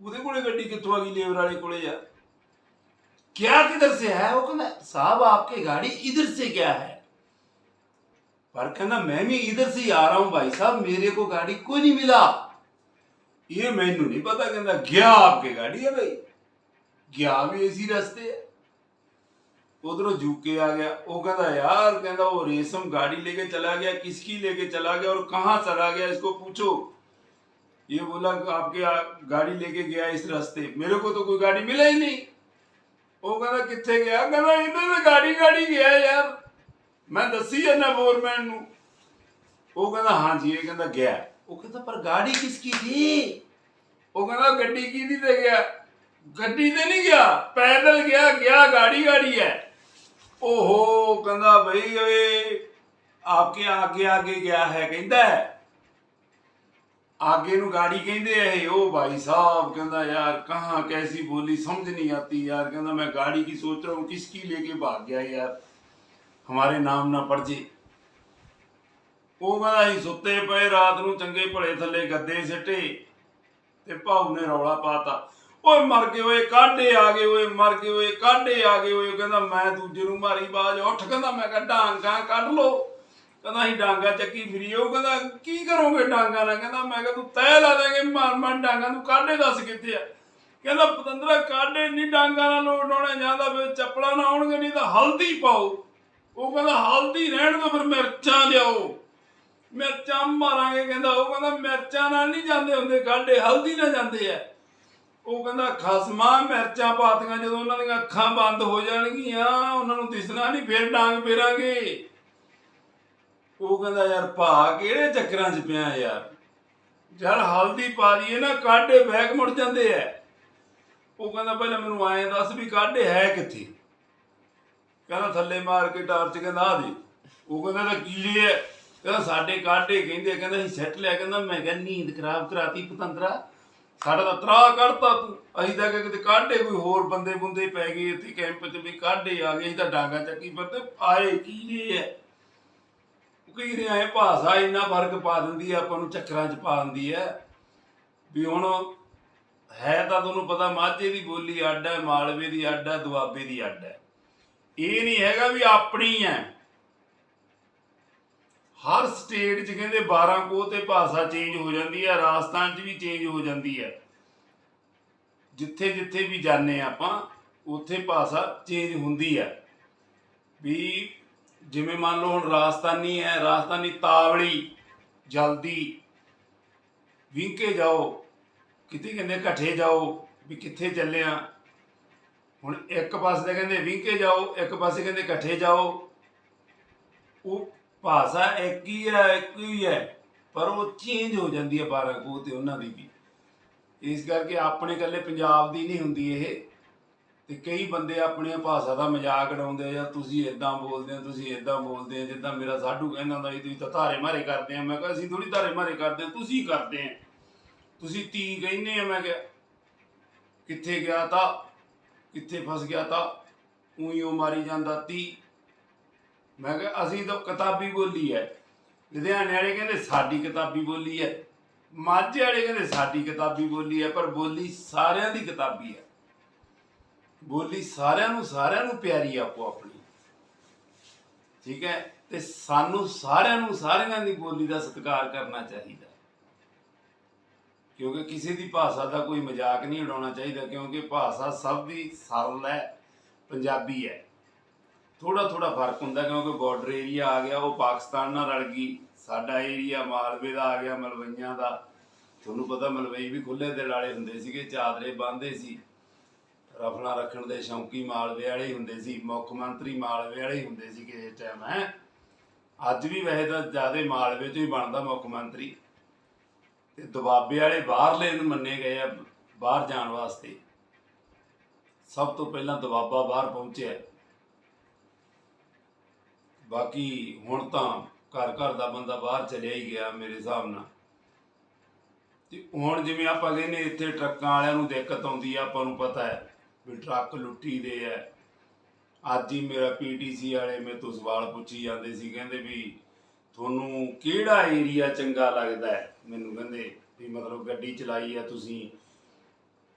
ਉਹਦੇ ਕੋਲੇ ਗੱਡੀ ਕਿੱਥੋਂ ਆ ਗਈ ਲੇਬਰ ਵਾਲੇ ਕੋਲੇ ਯਾਰ क्या किधर से है वो कहना साहब आपकी गाड़ी इधर से क्या है पर कहना मैं भी इधर से ही आ रहा हूं भाई साहब मेरे को गाड़ी कोई नहीं मिला ये मैनू नहीं पता कहना गया आपके गाड़ी है भाई गया भी इसी रास्ते है उधरों झुक के आ गया वो कहता यार कहता वो रेशम गाड़ी लेके चला गया किसकी लेके चला गया और कहाँ चला गया इसको पूछो ये बोला कि आपके आ- गाड़ी लेके गया इस रास्ते मेरे को तो कोई गाड़ी मिला ही नहीं ਉਹ ਕਹਿੰਦਾ ਕਿੱਥੇ ਗਿਆ ਕਹਿੰਦਾ ਇਹਨਾਂ ਨੇ ਗਾੜੀ ਗਾੜੀ ਗਿਆ ਯਾਰ ਮੈਂ ਦੱਸੀ ਜਾਂਦਾ ਫੋਰਮੈਨ ਨੂੰ ਉਹ ਕਹਿੰਦਾ ਹਾਂਜੀ ਇਹ ਕਹਿੰਦਾ ਗਿਆ ਉਹ ਕਹਿੰਦਾ ਪਰ ਗਾੜੀ ਕਿਸਕੀ ਥੀ ਉਹ ਕਹਿੰਦਾ ਗੱਡੀ ਕਿਹਦੀ ਤੇ ਗਿਆ ਗੱਡੀ ਤੇ ਨਹੀਂ ਗਿਆ ਪੈਦਲ ਗਿਆ ਗਿਆ ਗਾੜੀ ਗਾੜੀ ਹੈ ਓਹੋ ਕਹਿੰਦਾ ਬਈ ਓਏ ਆਪਕੇ ਆਗੇ ਆਗੇ ਗਿਆ ਹੈ ਕਹਿੰਦਾ आगे नु गाड़ी कहते है ओ भाई साहब कहता यार कहाँ कैसी बोली समझ नहीं आती यार कहता मैं गाड़ी की सोच रहा हूँ किसकी लेके भाग गया यार हमारे नाम ना पड़ जे ਉਹ ਕਹਿੰਦਾ ਅਸੀਂ ਸੁੱਤੇ ਪਏ ਰਾਤ ਨੂੰ ਚੰਗੇ ਭਲੇ ਥੱਲੇ ਗੱਦੇ ਸਿੱਟੇ ਤੇ ਭਾਊ ਨੇ ਰੌਲਾ ਪਾਤਾ ਓਏ ਮਰ ਗਏ ਓਏ, ਕਾਢੇ ਆ ਗਏ ਓਏ, ਮਰ ਗਏ ਓਏ, ਕਾਢੇ ਆ ਗਏ ਓਏ। ਕਹਿੰਦਾ, ਮੈਂ ਦੂਜੇ ਨੂੰ ਮਾਰੀ ਬਾਜ। ਉੱਠ, ਕਹਿੰਦਾ, ਮੈਂ ਕਿਹਾ, ਡਾਂਗਾ ਕੱਢ ਲੋ ਕਹਿੰਦਾ, ਅਸੀਂ ਡਾਂਗਾ ਚੱਕੀ ਫਿਰੀ ਉਹ ਕਹਿੰਦਾ, ਕੀ ਕਰੋਗੇ ਡਾਂਗਾ ਨਾਲ? ਕਹਿੰਦਾ, ਮੈਂ ਕਿਹਾ, ਤੂੰ ਤੈ ਲਾ ਦੇਂਗੇ ਮਾਰ ਮਾਰ ਡਾਂਗਾ ਨੂੰ ਕਾਢੇ ਦੱਸ ਕਿੱਥੇ ਆ? ਕਹਿੰਦਾ, ਪਤੰਦਰਾ, ਕਾਢੇ ਨਹੀਂ ਡਾਂਗਾ ਨਾਲ ਲੋਟ ਆਉਣਾ। ਜਾਂਦਾ ਫਿਰ ਚੱਪਲਾਂ ਨਾ ਆਉਣਗੇ, ਨਹੀਂ ਤਾਂ ਹਲਦੀ ਪਾਓ। ਉਹ ਕਹਿੰਦਾ, ਹਲਦੀ ਰਹਿਣ ਤੋਂ ਫਿਰ ਮਿਰਚਾਂ ਲਿਆਓ। ਮਿਰਚਾਂ ਮਾਰਾਂਗੇ, ਕਹਿੰਦਾ। ਉਹ ਕਹਿੰਦਾ, ਮਿਰਚਾਂ ਨਾਲ ਨਹੀਂ ਜਾਂਦੇ ਹੁੰਦੇ ਕਾਢੇ ਹਲਦੀ ਨਾਲ ਜਾਂਦੇ ਆ। ਉਹ ਕਹਿੰਦਾ, ਖਸਮਾਂ ਮਿਰਚਾਂ ਪਾਤੀਆਂ ਜਦੋਂ ਉਹਨਾਂ ਦੀਆਂ ਅੱਖਾਂ ਬੰਦ ਹੋ ਜਾਣਗੀਆਂ, ਉਹਨਾਂ ਨੂੰ ਦਿਸਣਾ ਨਹੀਂ, ਫਿਰ ਡਾਂਗ ਫੇਰਾਂਗੇ। ਉਹ ਕਹਿੰਦਾ, ਯਾਰ ਭਾ ਕਿਹੜੇ ਚੱਕਰਾਂ 'ਚ ਪਿਆ ਯਾਰ? ਯਾਰ ਹਲਦੀ ਪਾ ਲਈਏ ਨਾ, ਕਾਢੇ ਬੈਗ ਮੁੜ ਜਾਂਦੇ ਐ। ਉਹ ਕਹਿੰਦਾ, ਪਹਿਲਾਂ ਮੈਨੂੰ ਆਏ ਦੱਸ ਵੀ ਕਾਢੇ ਹੈ ਕਿੱਥੇ? ਕਹਿੰਦਾ, ਥੱਲੇ ਮਾਰ ਕੇ ਟਾਰਚ ਕਹਿੰਦਾ ਆ ਦੇ ਉਹ ਕਹਿੰਦਾ ਤਾਂ ਕੀੜੇ ਐ? ਕਹਿੰਦਾ, ਸਾਡੇ ਕਾਢੇ ਕਹਿੰਦੇ, ਕਹਿੰਦਾ, ਅਸੀਂ ਸੈੱਟ ਲਿਆ, ਕਹਿੰਦਾ, ਮੈਂ ਕਿਹਾ, ਨੀਂਦ ਖਰਾਬ ਕਰਾਤੀ ਪਤੰਦਰਾ। ਸਾਡਾ ਤਾਂ ਤਰਾ ਕੱਢਤਾ ਤੂੰ। ਅਸੀਂ ਤਾਂ ਕਿ ਕਿਤੇ ਕਾਢੇ ਕੋਈ ਹੋਰ ਬੰਦੇ ਬੁੰਦੇ ਪੈ ਗਏ ਇੱਥੇ ਕੈਂਪ 'ਚ ਵੀ ਕਾਢੇ ਆ ਗਏ। ਅਸੀਂ ਤਾਂ ਡਾਂਗਾ ਚੱਕੀ ਫਿਰਦੇ। ਆਏ ਕੀੜੇ ਐ ਉਹ ਰਿਹਾ ਹੈ ਭਾਸ਼ਾ ਇੰਨਾ ਫ਼ਰਕ ਪਾ ਦਿੰਦੀ ਹੈ ਆਪਾਂ ਨੂੰ ਚੱਕਰਾਂ 'ਚ ਪਾ ਦਿੰਦੀ ਹੈ ਵੀ ਹੁਣ ਹੈ ਤਾਂ ਤੁਹਾਨੂੰ ਪਤਾ ਮਾਝੇ ਦੀ ਬੋਲੀ ਅੱਡ ਹੈ, ਮਾਲਵੇ ਦੀ ਅੱਡ ਹੈ, ਦੁਆਬੇ ਦੀ ਅੱਡ ਹੈ। ਇਹ ਨਹੀਂ ਹੈਗਾ ਵੀ ਆਪਣੀ ਹੈ। ਹਰ ਸਟੇਟ 'ਚ ਕਹਿੰਦੇ 12 ਕੋ ਤੇ ਭਾਸ਼ਾ ਚੇਂਜ ਹੋ ਜਾਂਦੀ ਹੈ, ਰਾਜਸਥਾਨ 'ਚ ਵੀ ਚੇਂਜ ਹੋ ਜਾਂਦੀ ਹੈ। ਜਿੱਥੇ ਜਿੱਥੇ ਵੀ ਜਾਂਦੇ ਆਪਾਂ, ਉੱਥੇ ਭਾਸ਼ਾ ਚੇਂਜ ਹੁੰਦੀ ਹੈ। ਵੀ ਜਿਵੇਂ ਮੰਨ ਲਓ ਹੁਣ ਰਾਜਸਥਾਨੀ ਹੈ, ਰਾਜਸਥਾਨੀ ਤਾਵਲੀ ਜਲਦੀ ਵਿੰਕੇ ਜਾਓ, ਕਿਤੇ ਕਹਿੰਦੇ ਘੱਠੇ ਜਾਓ, ਵੀ ਕਿੱਥੇ ਚੱਲਿਆ ਹੁਣ ਇੱਕ ਪਾਸੇ ਤੇ ਕਹਿੰਦੇ ਵਿੰਕੇ ਜਾਓ, ਇੱਕ ਪਾਸੇ ਕਹਿੰਦੇ ਇਕੱਠੇ ਜਾਓ। ਉਹ ਭਾਸ਼ਾ ਇੱਕ ਹੀ ਹੈ, ਇੱਕ ਹੀ ਹੈ, ਪਰ ਉਹ ਚੇਂਜ ਹੋ ਜਾਂਦੀ ਹੈ 12 ਕੋਹ ਤੇ ਉਹਨਾਂ ਦੀ ਵੀ। ਇਸ ਕਰਕੇ ਆਪਣੇ ਇਕੱਲੇ ਪੰਜਾਬ ਦੀ ਨਹੀਂ ਹੁੰਦੀ ਇਹ। ਤੇ ਕਈ ਬੰਦੇ ਆਪਣੀ ਭਾਸ਼ਾ ਦਾ ਮਜ਼ਾਕ ਉਡਾਉਂਦੇ ਆ ਜਾਂ ਤੁਸੀਂ ਇਦਾਂ ਬੋਲਦੇ ਆ ਤੁਸੀਂ ਇਦਾਂ ਬੋਲਦੇ ਆ ਜਿੱਦਾਂ ਮੇਰਾ ਸਾਡੂ ਕਹਿੰਦਾ ਹੁੰਦਾ ਸੀ, ਤੁਸੀਂ ਤਾਂ ਧਾਰੇ ਮਾਰੇ ਕਰਦੇ ਆ। ਮੈਂ ਕਿਹਾ, ਅਸੀਂ ਥੋੜੀ ਧਾਰੇ ਮਾਰੇ ਕਰਦੇ ਆ ਤੁਸੀਂ ਕਰਦੇ ਆ। ਤੁਸੀਂ ਤੀ ਕਹਿੰਦੇ ਆ, ਮੈਂ ਕਿਹਾ, ਕਿੱਥੇ ਗਿਆ ਤਾਂ, ਕਿੱਥੇ ਫਸ ਗਿਆ ਤਾਂ, ਉਹੀ ਉਹ ਮਾਰੀ ਜਾਂਦਾ ਤੀ ਮੈਂ ਕਿਹਾ, ਅਸੀਂ ਤਾਂ ਕਿਤਾਬੀ ਬੋਲੀ ਹੈ ਲੁਧਿਆਣੇ ਵਾਲੇ ਕਹਿੰਦੇ ਸਾਡੀ ਕਿਤਾਬੀ ਬੋਲੀ ਹੈ ਮਾਝੇ ਵਾਲੇ ਕਹਿੰਦੇ ਸਾਡੀ ਕਿਤਾਬੀ ਬੋਲੀ ਹੈ ਪਰ ਬੋਲੀ ਸਾਰਿਆਂ ਦੀ ਕਿਤਾਬੀ ਹੈ ਬੋਲੀ ਸਾਰਿਆਂ ਨੂੰ ਸਾਰਿਆਂ ਨੂੰ ਪਿਆਰੀ ਆਪੋ ਆਪਣੀ। ਠੀਕ ਹੈ ਤੇ ਸਾਨੂੰ ਸਾਰਿਆਂ ਨੂੰ, ਸਾਰਿਆਂ ਦੀ ਬੋਲੀ ਦਾ ਸਤਿਕਾਰ ਕਰਨਾ ਚਾਹੀਦਾ ਕਿਉਂਕਿ ਕਿਸੇ ਦੀ ਭਾਸ਼ਾ ਦਾ ਕੋਈ ਮਜ਼ਾਕ ਨਹੀਂ ਉਡਾਉਣਾ ਚਾਹੀਦਾ, ਕਿਉਂਕਿ ਭਾਸ਼ਾ ਸਭ ਦੀ ਸਰਲ ਹੈ ਪੰਜਾਬੀ ਹੈ ਥੋੜਾ ਥੋੜਾ ਫ਼ਰਕ ਹੁੰਦਾ ਕਿਉਂਕਿ ਬਾਰਡਰ ਏਰੀਆ ਆ ਗਿਆ, ਉਹ ਪਾਕਿਸਤਾਨ ਨਾਲ ਰਲ ਗਈ, ਸਾਡਾ ਏਰੀਆ ਮਾਲਵੇ ਦਾ ਆ ਗਿਆ, ਮਲਵਈਆਂ ਦਾ। ਤੁਹਾਨੂੰ ਪਤਾ ਮਲਵਈ ਵੀ ਖੁੱਲੇ ਦਿਲ ਵਾਲੇ ਹੁੰਦੇ ਸੀਗੇ, ਚਾਦਰੇ ਬੰਨ੍ਹਦੇ ਸੀ। ਰਫਲਾ ਰੱਖਣ ਦੇ ਸ਼ੌਂਕੀ ਮਾਲਵੇ ਵਾਲੇ ਹੁੰਦੇ ਸੀ, ਮੁੱਖ ਮੰਤਰੀ ਮਾਲਵੇ ਵਾਲੇ ਹੀ ਹੁੰਦੇ ਸੀ ਇਸ ਟਾਈਮ ਹੈ। ਅੱਜ ਵੀ ਵੈਸੇ ਤਾਂ ਜ਼ਿਆਦਾ ਮਾਲਵੇ ਤੋਂ ਹੀ ਬਣਦਾ ਮੁੱਖ ਮੰਤਰੀ। ਤੇ ਦਬਾਬੇ ਵਾਲੇ ਬਾਹਰਲੇ ਨੂੰ ਮੰਨੇ ਗਏ ਆ, ਬਾਹਰ ਜਾਣ ਵਾਸਤੇ। ਸਭ ਤੋਂ ਪਹਿਲਾਂ ਦਬਾਬਾ ਬਾਹਰ ਪਹੁੰਚਿਆ। ਬਾਕੀ ਹੁਣ ਤਾਂ ਘਰ ਘਰ ਦਾ ਬੰਦਾ ਬਾਹਰ ਚਲਿਆ ਹੀ ਗਿਆ ਮੇਰੇ ਹਿਸਾਬ ਨਾਲ। ਤੇ ਹੁਣ ਜਿਵੇਂ ਆਪਾਂ ਕਹਿੰਦੇ ਇੱਥੇ ਟਰੱਕਾਂ ਵਾਲਿਆਂ ਨੂੰ ਦਿੱਕਤ ਆਉਂਦੀ ਆ, ਆਪਾਂ ਨੂੰ ਪਤਾ ਹੈ ਵੀ ਟਰੱਕ ਲੁੱਟੀ ਦੇ ਆ। ਅੱਜ ਹੀ ਮੇਰਾ ਪੀਟੀਸੀ ਵਾਲੇ ਮੇਰੇ ਤੋਂ ਸਵਾਲ ਪੁੱਛੀ ਜਾਂਦੇ ਸੀ, ਕਹਿੰਦੇ ਵੀ ਤੁਹਾਨੂੰ ਕਿਹੜਾ ਏਰੀਆ ਚੰਗਾ ਲੱਗਦਾ ਹੈ? ਮੈਨੂੰ ਕਹਿੰਦੇ ਵੀ ਮਤਲਬ ਗੱਡੀ ਚਲਾਈ ਆ ਤੁਸੀਂ,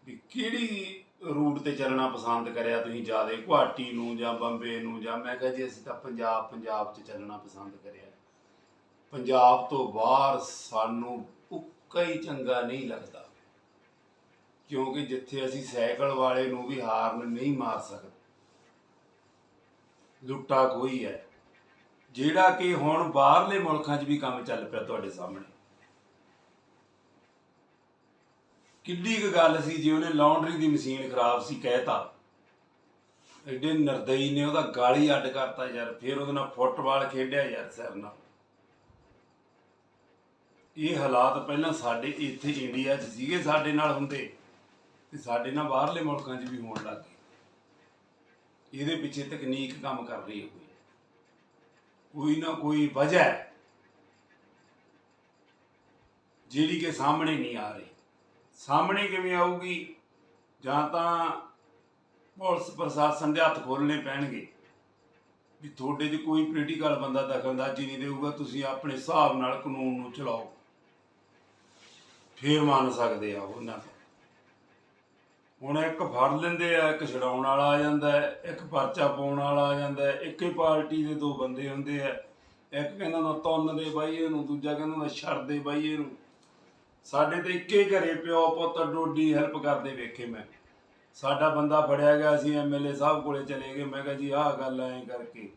ਵੀ ਕਿਹੜੀ ਰੂਟ ਤੇ ਚੱਲਣਾ ਪਸੰਦ ਕਰਿਆ ਤੁਸੀਂ ਜ਼ਿਆਦਾ, ਗੁਹਾਟੀ ਨੂੰ ਜਾਂ ਬੰਬੇ ਨੂੰ ਜਾਂ ਮੈਂ ਕਿਹਾ ਜੀ ਅਸੀਂ ਤਾਂ ਪੰਜਾਬ ਪੰਜਾਬ 'ਚ ਚੱਲਣਾ ਪਸੰਦ ਕਰਿਆ। ਪੰਜਾਬ ਤੋਂ ਬਾਹਰ ਸਾਨੂੰ ਉੱਕਾ ਹੀ ਚੰਗਾ ਨਹੀਂ ਲੱਗਦਾ। ਕਿਉਂਕਿ ਜਿੱਥੇ ਅਸੀਂ ਸਾਈਕਲ ਵਾਲੇ ਨੂੰ ਵੀ ਹਾਰਨ ਨਹੀਂ ਮਾਰ ਸਕਦੇ। ਲੁੱਟਾ ਕੋਈ ਹੈ। ਜਿਹੜਾ ਕਿ ਹੁਣ ਬਾਹਰਲੇ ਮੁਲਕਾਂ 'ਚ ਵੀ ਕੰਮ ਚੱਲ ਪਿਆ ਤੁਹਾਡੇ ਸਾਹਮਣੇ। ਕਿੱਡੀ ਕੁ ਗੱਲ ਸੀ ਜੇ ਉਹਨੇ ਲਾਉਂਡਰੀ ਦੀ ਮਸ਼ੀਨ ਖਰਾਬ ਸੀ ਕਹਿਤਾ। ਐਡੇ ਨਰਦਈ ਨੇ ਉਹਦਾ ਗਾਲੀ ਅੱਡ ਕਰਤਾ ਯਾਰ, ਫਿਰ ਉਹਦੇ ਨਾਲ ਫੁੱਟਬਾਲ ਖੇਡਿਆ ਯਾਰ ਸਿਰ ਨਾਲ। ਇਹ ਹਾਲਾਤ ਪਹਿਲਾਂ ਸਾਡੇ ਇੱਥੇ ਇੰਡੀਆ 'ਚ ਸੀਗੇ ਸਾਡੇ ਨਾਲ ਹੁੰਦੇ, ਤੇ ਸਾਡੇ ਨਾਲ ਬਾਹਰਲੇ ਮੁਲਕਾਂ 'ਚ ਵੀ ਹੋਣ ਲੱਗ ਗਏ। ਇਹਦੇ ਪਿੱਛੇ ਤਕਨੀਕ ਕੰਮ ਕਰ ਰਹੀ ਹੈ ਕੋਈ। ਨਾ ਕੋਈ ਵਜ੍ਹਾ ਜਿਹੜੀ ਕਿ ਸਾਹਮਣੇ ਨਹੀਂ ਆ ਰਹੀ। ਸਾਹਮਣੇ ਕਿਵੇਂ ਆਊਗੀ? ਜਾਂ ਤਾਂ ਪੁਲਿਸ ਪ੍ਰਸ਼ਾਸਨ ਦੇ ਹੱਥ ਖੋਲਣੇ ਪੈਣਗੇ। ਵੀ ਤੁਹਾਡੇ 'ਚ ਕੋਈ ਪੋਲੀਟੀਕਲ ਬੰਦਾ ਦਖਲਅੰਦਾਜ਼ੀ ਨਹੀਂ ਦੇਊਗਾ, ਤੁਸੀਂ ਆਪਣੇ ਹਿਸਾਬ ਨਾਲ ਕਾਨੂੰਨ ਨੂੰ ਚਲਾਓ। ਫੇਰ ਮੰਨ ਸਕਦੇ ਆ ਉਹਨਾਂ ਤੋਂ ਹੁਣ ਇੱਕ ਫੜ ਲੈਂਦੇ ਆ, ਇੱਕ ਛਡਾਉਣ ਵਾਲਾ ਆ ਜਾਂਦਾ ਇੱਕ ਪਰਚਾ ਪਾਉਣ ਵਾਲਾ ਆ ਜਾਂਦਾ ਹੈ, ਇੱਕੇ ਪਾਰਟੀ ਦੇ ਦੋ ਬੰਦੇ ਹੁੰਦੇ ਆ। ਇੱਕ ਕਹਿੰਦਾ ਨਾ ਤੁੰਨ ਦੇ ਬਾਈ ਨੂੰ ਦੂਜਾ ਕਹਿੰਦਾ ਨਾ ਛੱਡ ਦੇ ਬਾਈ ਨੂੰ ਸਾਡੇ ਤੇ ਇੱਕੇ ਘਰੇ ਪਿਓ ਪੁੱਤ ਡੋਡੀ ਹੈਲਪ ਕਰਦੇ ਵੇਖੇ ਮੈਂ। ਸਾਡਾ ਬੰਦਾ ਫੜਿਆ ਗਿਆ ਸੀ ਐਮਐਲਏ ਸਾਹਿਬ ਕੋਲੇ ਚਲੇ ਗਏ। ਮੈਂ ਕਿਹਾ ਜੀ ਆਹ ਗੱਲ ਐਂ ਕਰਕੇ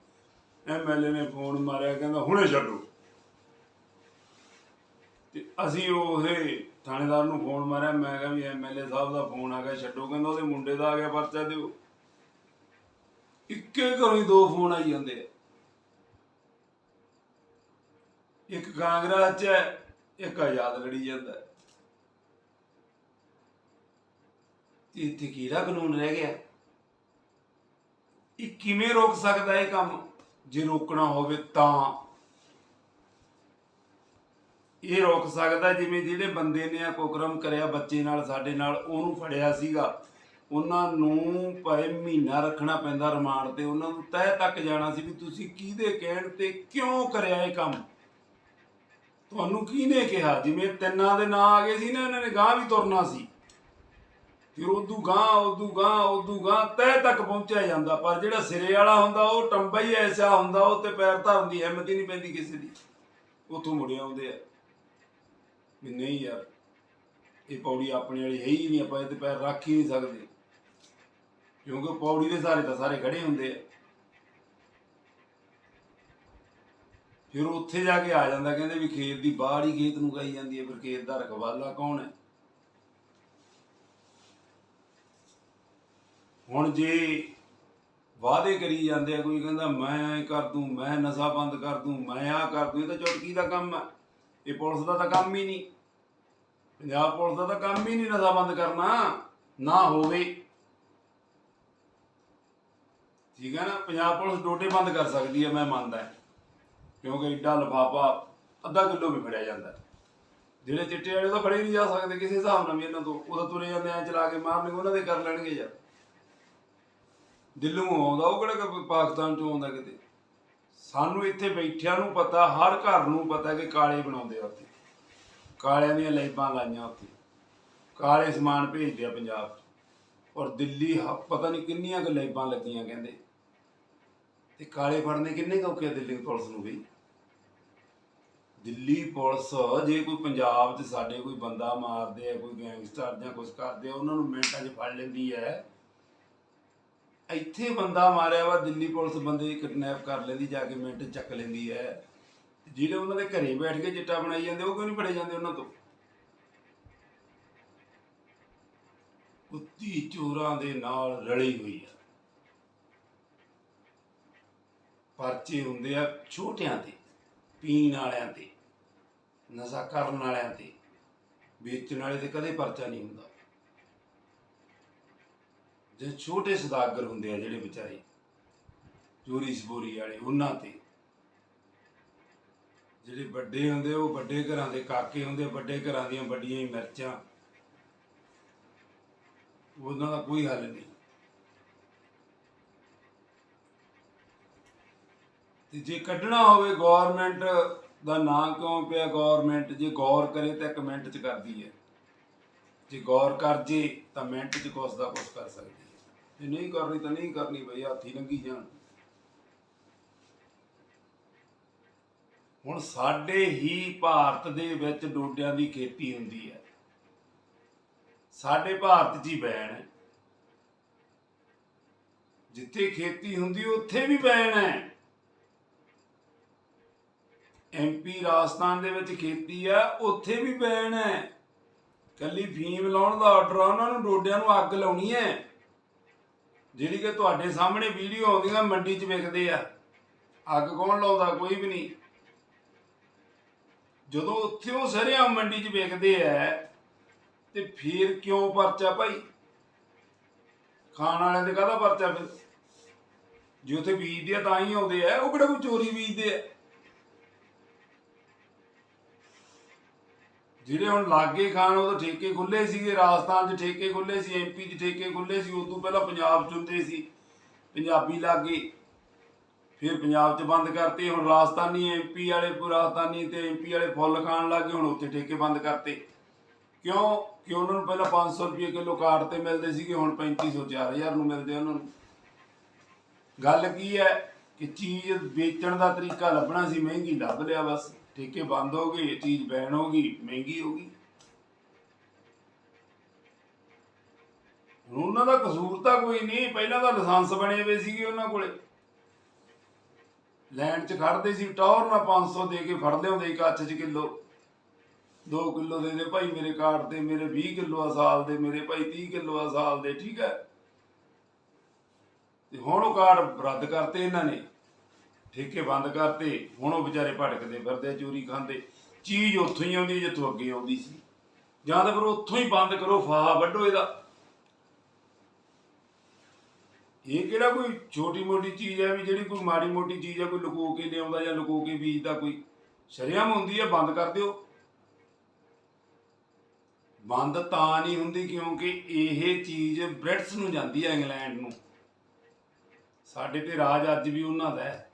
ਐਮਐਲਏ ਨੇ ਫੋਨ ਮਾਰਿਆ ਕਹਿੰਦਾ ਹੁਣੇ ਛੱਡੋ। ਤੇ ਅਸੀਂ ਉਹੇ ਥਾਣੇਦਾਰ ਨੂੰ ਫੋਨ ਮਾਰਿਆ। ਮੈਂ ਕਿਹਾ ਵੀ ਐਮਐਲਏ ਸਾਹਿਬ ਦਾ ਫੋਨ ਆ ਗਿਆ ਛੱਡੋ। ਕਹਿੰਦਾ ਉਹਦੇ ਮੁੰਡੇ ਦਾ ਆ ਗਿਆ ਪਰਚਾ ਦਿਓ। ਇੱਕੇ ਘਰੋਂ ਹੀ ਦੋ ਫੋਨ ਆਈ ਜਾਂਦੇ ਆ। ਇੱਕ ਕਾਂਗਰਸ ਚ ਹੈ, ਇੱਕ ਆਜ਼ਾਦ ਲੜੀ ਜਾਂਦਾ। ਤੇ ਇੱਥੇ ਕਿਹੜਾ ਕਾਨੂੰਨ ਰਹਿ ਗਿਆ? ਇਹ ਕਿਵੇਂ ਰੋਕ ਸਕਦਾ ਇਹ ਕੰਮ? ਜੇ ਰੋਕਣਾ ਹੋਵੇ ਤਾਂ। ਇਹ ਰੋਕ ਸਕਦਾ ਜਿਵੇਂ ਜਿਹੜੇ ਬੰਦੇ ਨੇ ਆ ਕੁਕਰਮ ਕਰਿਆ ਬੱਚੇ ਨਾਲ, ਸਾਡੇ ਨਾਲ, ਉਹਨੂੰ ਫੜਿਆ ਸੀਗਾ। ਉਹਨਾਂ ਨੂੰ ਭਾਵੇਂ ਮਹੀਨਾ ਰੱਖਣਾ ਪੈਂਦਾ ਰਿਮਾਂਡ ਤੇ, ਉਹਨਾਂ ਨੂੰ ਤਹਿ ਤੱਕ ਜਾਣਾ ਸੀ ਵੀ ਤੁਸੀਂ ਕਿਹਦੇ ਕਹਿਣ ਤੇ ਕਿਉਂ ਕਰਿਆ ਇਹ ਕੰਮ? ਤੁਹਾਨੂੰ ਕਿਹਨੇ ਕਿਹਾ? ਜਿਵੇਂ ਤਿੰਨਾਂ ਦੇ ਨਾਂ ਆ ਗਏ ਸੀ ਨਾ, ਇਹਨਾਂ ਨੇ ਗਾਂ ਵੀ ਤੁਰਨਾ ਸੀ। ਫਿਰ ਉਦੋਂ ਗਾਂ ਉਦੋਂ ਗਾਂ ਉਦੋਂ ਗਾਂ ਤਹਿ ਤੱਕ ਪਹੁੰਚਿਆ ਜਾਂਦਾ। ਪਰ ਜਿਹੜਾ ਸਿਰੇ ਵਾਲਾ ਹੁੰਦਾ, ਉਹ ਟੰਬਾ ਹੀ ਐਸਾ ਹੁੰਦਾ, ਉਹ ਤੇ ਪੈਰ ਧਰਨ ਦੀ ਹਿੰਮਤ ਹੀ ਨਹੀਂ ਪੈਂਦੀ ਕਿਸੇ ਦੀ। ਉਥੋਂ ਮੁੜੇ ਆਉਂਦੇ ਆ। ਵੀ ਨਹੀਂ ਯਾਰ, ਇਹ ਪੌੜੀ ਆਪਣੇ ਵਾਲੀ ਹੈ ਹੀ ਨਹੀਂ, ਆਪਾਂ ਇਹ ਤੇ ਪੈਰ ਰੱਖ ਹੀ ਨਹੀਂ ਸਕਦੇ। ਕਿਉਂਕਿ ਪੌੜੀ ਦੇ ਸਾਰੇ ਤਾਂ ਸਾਰੇ ਖੜੇ ਹੁੰਦੇ ਆ। ਫਿਰ ਉੱਥੇ ਜਾ ਕੇ ਆ ਜਾਂਦਾ, ਕਹਿੰਦੇ ਵੀ ਖੇਤ ਦੀ ਬਾਹਰ ਹੀ ਖੇਤ ਨੂੰ ਗਈ ਜਾਂਦੀ ਹੈ, ਫਿਰ ਖੇਤ ਦਾ ਰਖਵਾਲਾ ਕੌਣ ਹੈ? ਹੁਣ ਜੇ ਵਾਅਦੇ ਕਰੀ ਜਾਂਦੇ ਆ, ਕੋਈ ਕਹਿੰਦਾ ਮੈਂ ਐਂ ਕਰ ਦੂੰ, ਮੈਂ ਨਸ਼ਾ ਬੰਦ ਕਰ ਦੂੰ, ਮੈਂ ਆ ਕਰ ਦੂੰ, ਇਹ ਤਾਂ ਚੁਟਕੀ ਦਾ ਕੰਮ ਹੈ। ਇਹ ਪੁਲਿਸ ਦਾ ਤਾਂ ਕੰਮ ਹੀ ਨਹੀਂ। ਪੰਜਾਬ ਪੁਲਿਸ ਦਾ ਤਾਂ ਕੰਮ ਹੀ ਨਹੀਂ ਨਸ਼ਾ ਬੰਦ ਕਰਨਾ, ਨਾ ਹੋਵੇ। ਠੀਕ ਹੈ ਨਾ? ਪੰਜਾਬ ਪੁਲਿਸ ਡੋਡੇ ਬੰਦ ਕਰ ਸਕਦੀ ਹੈ, ਮੈਂ ਮੰਨਦਾ। ਕਿਉਂਕਿ ਏਡਾ ਲਫਾਫਾ ਅੱਧਾ ਕਿਲੋ ਵੀ ਫੜਿਆ ਜਾਂਦਾ। ਜਿਹੜੇ ਚਿੱਟੇ ਵਾਲੇ ਤਾਂ ਫੜੇ ਨਹੀਂ ਜਾ ਸਕਦੇ, ਕਿਸੇ ਹਿਸਾਬ ਨਾਲ ਵੀ ਇਹਨਾਂ ਤੋਂ। ਉਹ ਤਾਂ ਤੁਰੇ ਜਾਂਦੇ ਐ ਚਲਾ ਕੇ ਮਾਰਨਗੇ, ਉਹਨਾਂ ਦੇ ਕਰ ਲੈਣਗੇ ਯਾਰ। ਦਿੱਲੀੋਂ ਆਉਂਦਾ, ਉਹ ਕਿਹੜਾ ਪਾਕਿਸਤਾਨ ਚੋਂ ਆਉਂਦਾ ਕਿਤੇ? ਸਾਨੂੰ ਇੱਥੇ ਬੈਠਿਆਂ ਨੂੰ ਪਤਾ, ਹਰ ਘਰ ਨੂੰ ਪਤਾ ਕਿ ਕਾਲੇ ਬਣਾਉਂਦੇ ਆ ਉੱਥੇ। ਕਾਲਿਆਂ ਦੀਆਂ ਲੈਬਾਂ ਲਾਈਆਂ ਉੱਥੇ। ਕਾਲੇ ਸਮਾਨ ਭੇਜਦੇ ਆ ਪੰਜਾਬ 'ਚ। ਔਰ ਦਿੱਲੀ ਪਤਾ ਨਹੀਂ ਕਿੰਨੀਆਂ ਕੁ ਲੈਬਾਂ ਲੱਗੀਆਂ, ਕਹਿੰਦੇ। ਤੇ ਕਾਲੇ ਫੜਨੇ ਕਿੰਨੇ ਕੁ ਔਖੇ ਆ ਦਿੱਲੀ ਪੁਲਿਸ ਨੂੰ ਵੀ? ਦਿੱਲੀ ਪੁਲਿਸ, ਜੇ ਕੋਈ ਪੰਜਾਬ 'ਚ ਸਾਡੇ ਕੋਈ ਬੰਦਾ ਮਾਰਦੇ ਆ, ਕੋਈ ਗੈਂਗਸਟਰ ਜਾਂ ਕੁਝ ਕਰਦੇ ਆ, ਉਹਨਾਂ ਨੂੰ ਮਿੰਟਾਂ 'ਚ ਫੜ ਲੈਂਦੀ ਹੈ। ਇੱਥੇ ਬੰਦਾ ਮਾਰਿਆ ਵਾ, ਦਿੱਲੀ ਪੁਲਿਸ ਬੰਦੇ ਦੀ ਕਿਡਨੈਪ ਕਰ ਲੈਂਦੀ, ਜਾ ਕੇ ਮਿੰਟ ਚੱਕ ਲੈਂਦੀ ਹੈ। ਜਿਹੜੇ ਉਹਨਾਂ ਦੇ ਘਰੇ ਬੈਠ ਕੇ ਚਿੱਟਾ ਬਣਾਈ ਜਾਂਦੇ, ਉਹ ਕਿਉਂ ਨਹੀਂ ਫੜੇ ਜਾਂਦੇ ਉਹਨਾਂ ਤੋਂ? ਕੁੱਤੀ ਚੋਰਾਂ ਦੇ ਨਾਲ ਰਲੀ ਹੋਈ ਆ। ਪਰਚੇ ਹੁੰਦੇ ਆ ਛੋਟਿਆਂ ਤੇ, ਪੀਣ ਵਾਲਿਆਂ ਤੇ। ਨਸ਼ਾ ਕਰਨ ਵਾਲਿਆਂ ਤੇ। ਵੇਚਣ ਵਾਲੇ ਤੇ ਕਦੇ ਪਰਚਾ ਨਹੀਂ ਹੁੰਦਾ। ਜੇ ਛੋਟੇ ਸਦਾਗਰ ਹੁੰਦੇ ਆ ਜਿਹੜੇ ਵਿਚਾਰੇ, ਚੋਰੀ ਸਪੋਰੀ ਵਾਲੇ, ਉਹਨਾਂ ਤੇ। ਜਿਹੜੇ ਵੱਡੇ ਹੁੰਦੇ, ਉਹ ਵੱਡੇ ਘਰਾਂ ਦੇ ਕਾਕੇ ਹੁੰਦੇ, ਵੱਡੇ ਘਰਾਂ ਦੀਆਂ ਵੱਡੀਆਂ ਹੀ ਮਿਰਚਾਂ। ਉਹਨਾਂ ਦਾ ਕੋਈ ਹੱਲ ਨਹੀਂ। ਤੇ ਜੇ ਕੱਢਣਾ ਹੋਵੇ ਗਵਰਨਮੈਂਟ ਦਾ ਨਾਂ ਕਿਉਂ ਪਿਆ? ਗਵਰਨਮੈਂਟ ਜੇ ਗੌਰ ਕਰੇ ਤਾਂ ਇੱਕ ਮਿੰਟ ਚ ਕਰਦੀ ਹੈ। ਜੇ ਗੌਰ ਕਰ ਜੇ ਤਾਂ ਮਿੰਟ ਚ ਕੁਛ ਦਾ ਕੁਛ ਕਰ ਸਕਦੀ ਹੈ। ਜੇ ਨਹੀਂ ਕਰਨੀ ਤਾਂ ਨਹੀਂ ਕਰਨੀ ਬਈ, ਹਾਥੀ ਲੰਗੀ ਜਾਣ। ਹੁਣ ਸਾਡੇ ਹੀ ਭਾਰਤ ਦੇ ਵਿੱਚ ਡੋਡਿਆਂ ਦੀ ਖੇਤੀ ਹੁੰਦੀ ਹੈ। ਸਾਡੇ ਭਾਰਤ 'ਚ ਹੀ ਬੈਨ ਹੈ। ਜਿੱਥੇ ਖੇਤੀ ਹੁੰਦੀ, ਉੱਥੇ ਵੀ ਬੈਨ ਹੈ। ਐਮਪੀ ਰਾਜਸਥਾਨ ਦੇ ਵਿੱਚ ਖੇਤੀ ਆ, ਉੱਥੇ ਵੀ ਬੈਨ ਹੈ। ਕੱਲੀ ਫੀਮ ਲਾਉਣ ਦਾ ਆਰਡਰ ਆ, ਉਹਨਾਂ ਨੂੰ ਡੋਡਿਆਂ ਨੂੰ ਅੱਗ ਲਾਉਣੀ ਹੈ। ਜਿਹੜੀ ਕਿ ਤੁਹਾਡੇ ਸਾਹਮਣੇ ਵੀਡੀਓ ਆਉਂਦੀਆਂ, ਮੰਡੀ 'ਚ ਵਿਕਦੇ ਆ। ਅੱਗ ਕੌਣ ਲਾਉਂਦਾ? ਕੋਈ ਵੀ ਨਹੀਂ। ਜਦੋਂ ਉੱਥੇ ਉਹ ਸਰਿਆਂ ਮੰਡੀ 'ਚ ਵਿਕਦੇ ਆ, ਤੇ ਫਿਰ ਕਿਉਂ ਪਰਚਾ ਭਾਈ? ਖਾਣ ਵਾਲਿਆਂ ਦੇ ਕਾਹਦਾ ਪਰਚਾ ਫਿਰ? ਜੇ ਉੱਥੇ ਬੀਜਦੇ ਆ, ਤਾਂ ਹੀ ਆਉਂਦੇ ਆ। ਉਹ ਕਿਹੜਾ ਕੋਈ ਚੋਰੀ ਬੀਜਦੇ ਆ? ਜਿਹੜੇ ਹੁਣ ਲਾਗੇ ਖਾਣ ਉਹ ਠੇਕੇ ਖੁੱਲੇ ਸੀਗੇ, ਰਾਜਸਥਾਨ 'ਚ ਠੇਕੇ ਖੁੱਲੇ ਸੀ ਐਮਪੀ 'ਚ ਠੇਕੇ ਖੁੱਲੇ ਸੀ ਉਸ ਤੋਂ ਪਹਿਲਾਂ ਪੰਜਾਬ 'ਚ ਹੁੰਦੇ ਸੀ, ਪੰਜਾਬੀ ਲਾਗੇ। ਫਿਰ ਪੰਜਾਬ 'ਚ ਬੰਦ ਕਰਤੇ, ਹੁਣ ਰਾਜਸਥਾਨੀ ਐਮਪੀ ਵਾਲੇ ਪੂ- ਰਾਜਸਥਾਨੀ ਤੇ ਐਮਪੀ ਵਾਲੇ ਫੁੱਲ ਖਾਣ ਲੱਗ ਗਏ, ਹੁਣ ਉੱਥੇ ਠੇਕੇ ਬੰਦ ਕਰਤੇ। ਕਿਉਂ? ਕਿ ਉਹਨਾਂ ਨੂੰ ਪਹਿਲਾਂ 500 ਰੁਪਏ ਕਿਲੋ ਕਾਟ ਤੇ ਮਿਲਦੇ ਸੀਗੇ, ਹੁਣ 3500 4000 ਨੂੰ ਮਿਲਦੇ ਉਹਨਾਂ ਨੂੰ। ਗੱਲ ਕੀ ਹੈ ਕਿ ਚੀਜ਼ ਵੇਚਣ ਦਾ ਤਰੀਕਾ ਲੱਭਣਾ ਸੀ, ਮਹਿੰਗੀ ਲੱਭ ਲਿਆ ਬਸ। ਠੇਕੇ ਬੰਦ ਹੋ ਗਏ, ਇਹ ਚੀਜ਼ ਬੈਨ ਹੋ ਗਈ, ਮਹਿੰਗੀ ਹੋ ਗਈ। ਹੁਣ ਉਹਨਾਂ ਦਾ ਕਸੂਰ ਤਾਂ ਕੋਈ ਨਹੀਂ, ਪਹਿਲਾਂ ਤਾਂ ਲਾਇਸੈਂਸ ਬਣੇ ਹੋਏ ਸੀਗੇ ਉਹਨਾਂ ਕੋਲੇ। ਲੈਂਡ 'ਚ ਖੜਦੇ ਸੀ ਟੌਰ ਨਾਲ 500 ਦੇ ਕੇ ਫੜ ਲਿਆਉਂਦੇ ਇੱਕ ਕੱਚ 'ਚ ਕਿਲੋ। 2 ਕਿਲੋ ਦੇ ਦੇ ਭਾਈ ਮੇਰੇ ਕਾਰਡ ਤੇ, ਮੇਰੇ 20 ਕਿਲੋ ਆ ਸਾਲ ਦੇ, ਮੇਰੇ ਭਾਈ 30 ਕਿਲੋ ਆ ਸਾਲ ਦੇ, ਠੀਕ ਹੈ। ਤੇ ਹੁਣ ਉਹ ਕਾਰਡ ਰੱਦ ਕਰਤੇ ਇਹਨਾਂ ਨੇ। ਠੇਕੇ ਬੰਦ ਕਰਤੇ, ਹੁਣ ਉਹ ਵਿਚਾਰੇ ਭਟਕਦੇ ਫਿਰਦੇ ਚੋਰੀ ਖਾਂਦੇ। ਚੀਜ਼ ਉੱਥੋਂ ਹੀ ਆਉਂਦੀ ਜਿੱਥੋਂ ਅੱਗੇ ਆਉਂਦੀ ਸੀ। ਜਾਂ ਤਾਂ ਫਿਰ ਉੱਥੋਂ ਹੀ ਬੰਦ ਕਰੋ, ਫਾਹਾ ਵੱਢੋ ਇਹਦਾ। ਇਹ ਕਿਹੜਾ ਕੋਈ ਛੋਟੀ ਮੋਟੀ ਚੀਜ਼ ਹੈ ਵੀ ਜਿਹੜੀ ਕੋਈ ਮਾੜੀ ਮੋਟੀ ਚੀਜ਼ ਹੈ ਕੋਈ ਲੁਕੋ ਕੇ ਲਿਆਉਂਦਾ ਜਾਂ ਲੁਕੋ ਕੇ ਬੀਜਦਾ ਕੋਈ? ਸ਼ਰਿਆਮ ਹੁੰਦੀ ਹੈ ਬੰਦ ਕਰ ਦਿਓ। ਬੰਦ ਤਾਂ ਨਹੀਂ ਹੁੰਦੀ ਕਿਉਂਕਿ ਇਹ ਚੀਜ਼ ਬ੍ਰਿਟਸ ਨੂੰ ਜਾਂਦੀ ਹੈ ਇੰਗਲੈਂਡ ਨੂੰ। ਸਾਡੇ ਤੇ ਰਾਜ ਅੱਜ ਵੀ ਉਹਨਾਂ ਦਾ ਹੈ।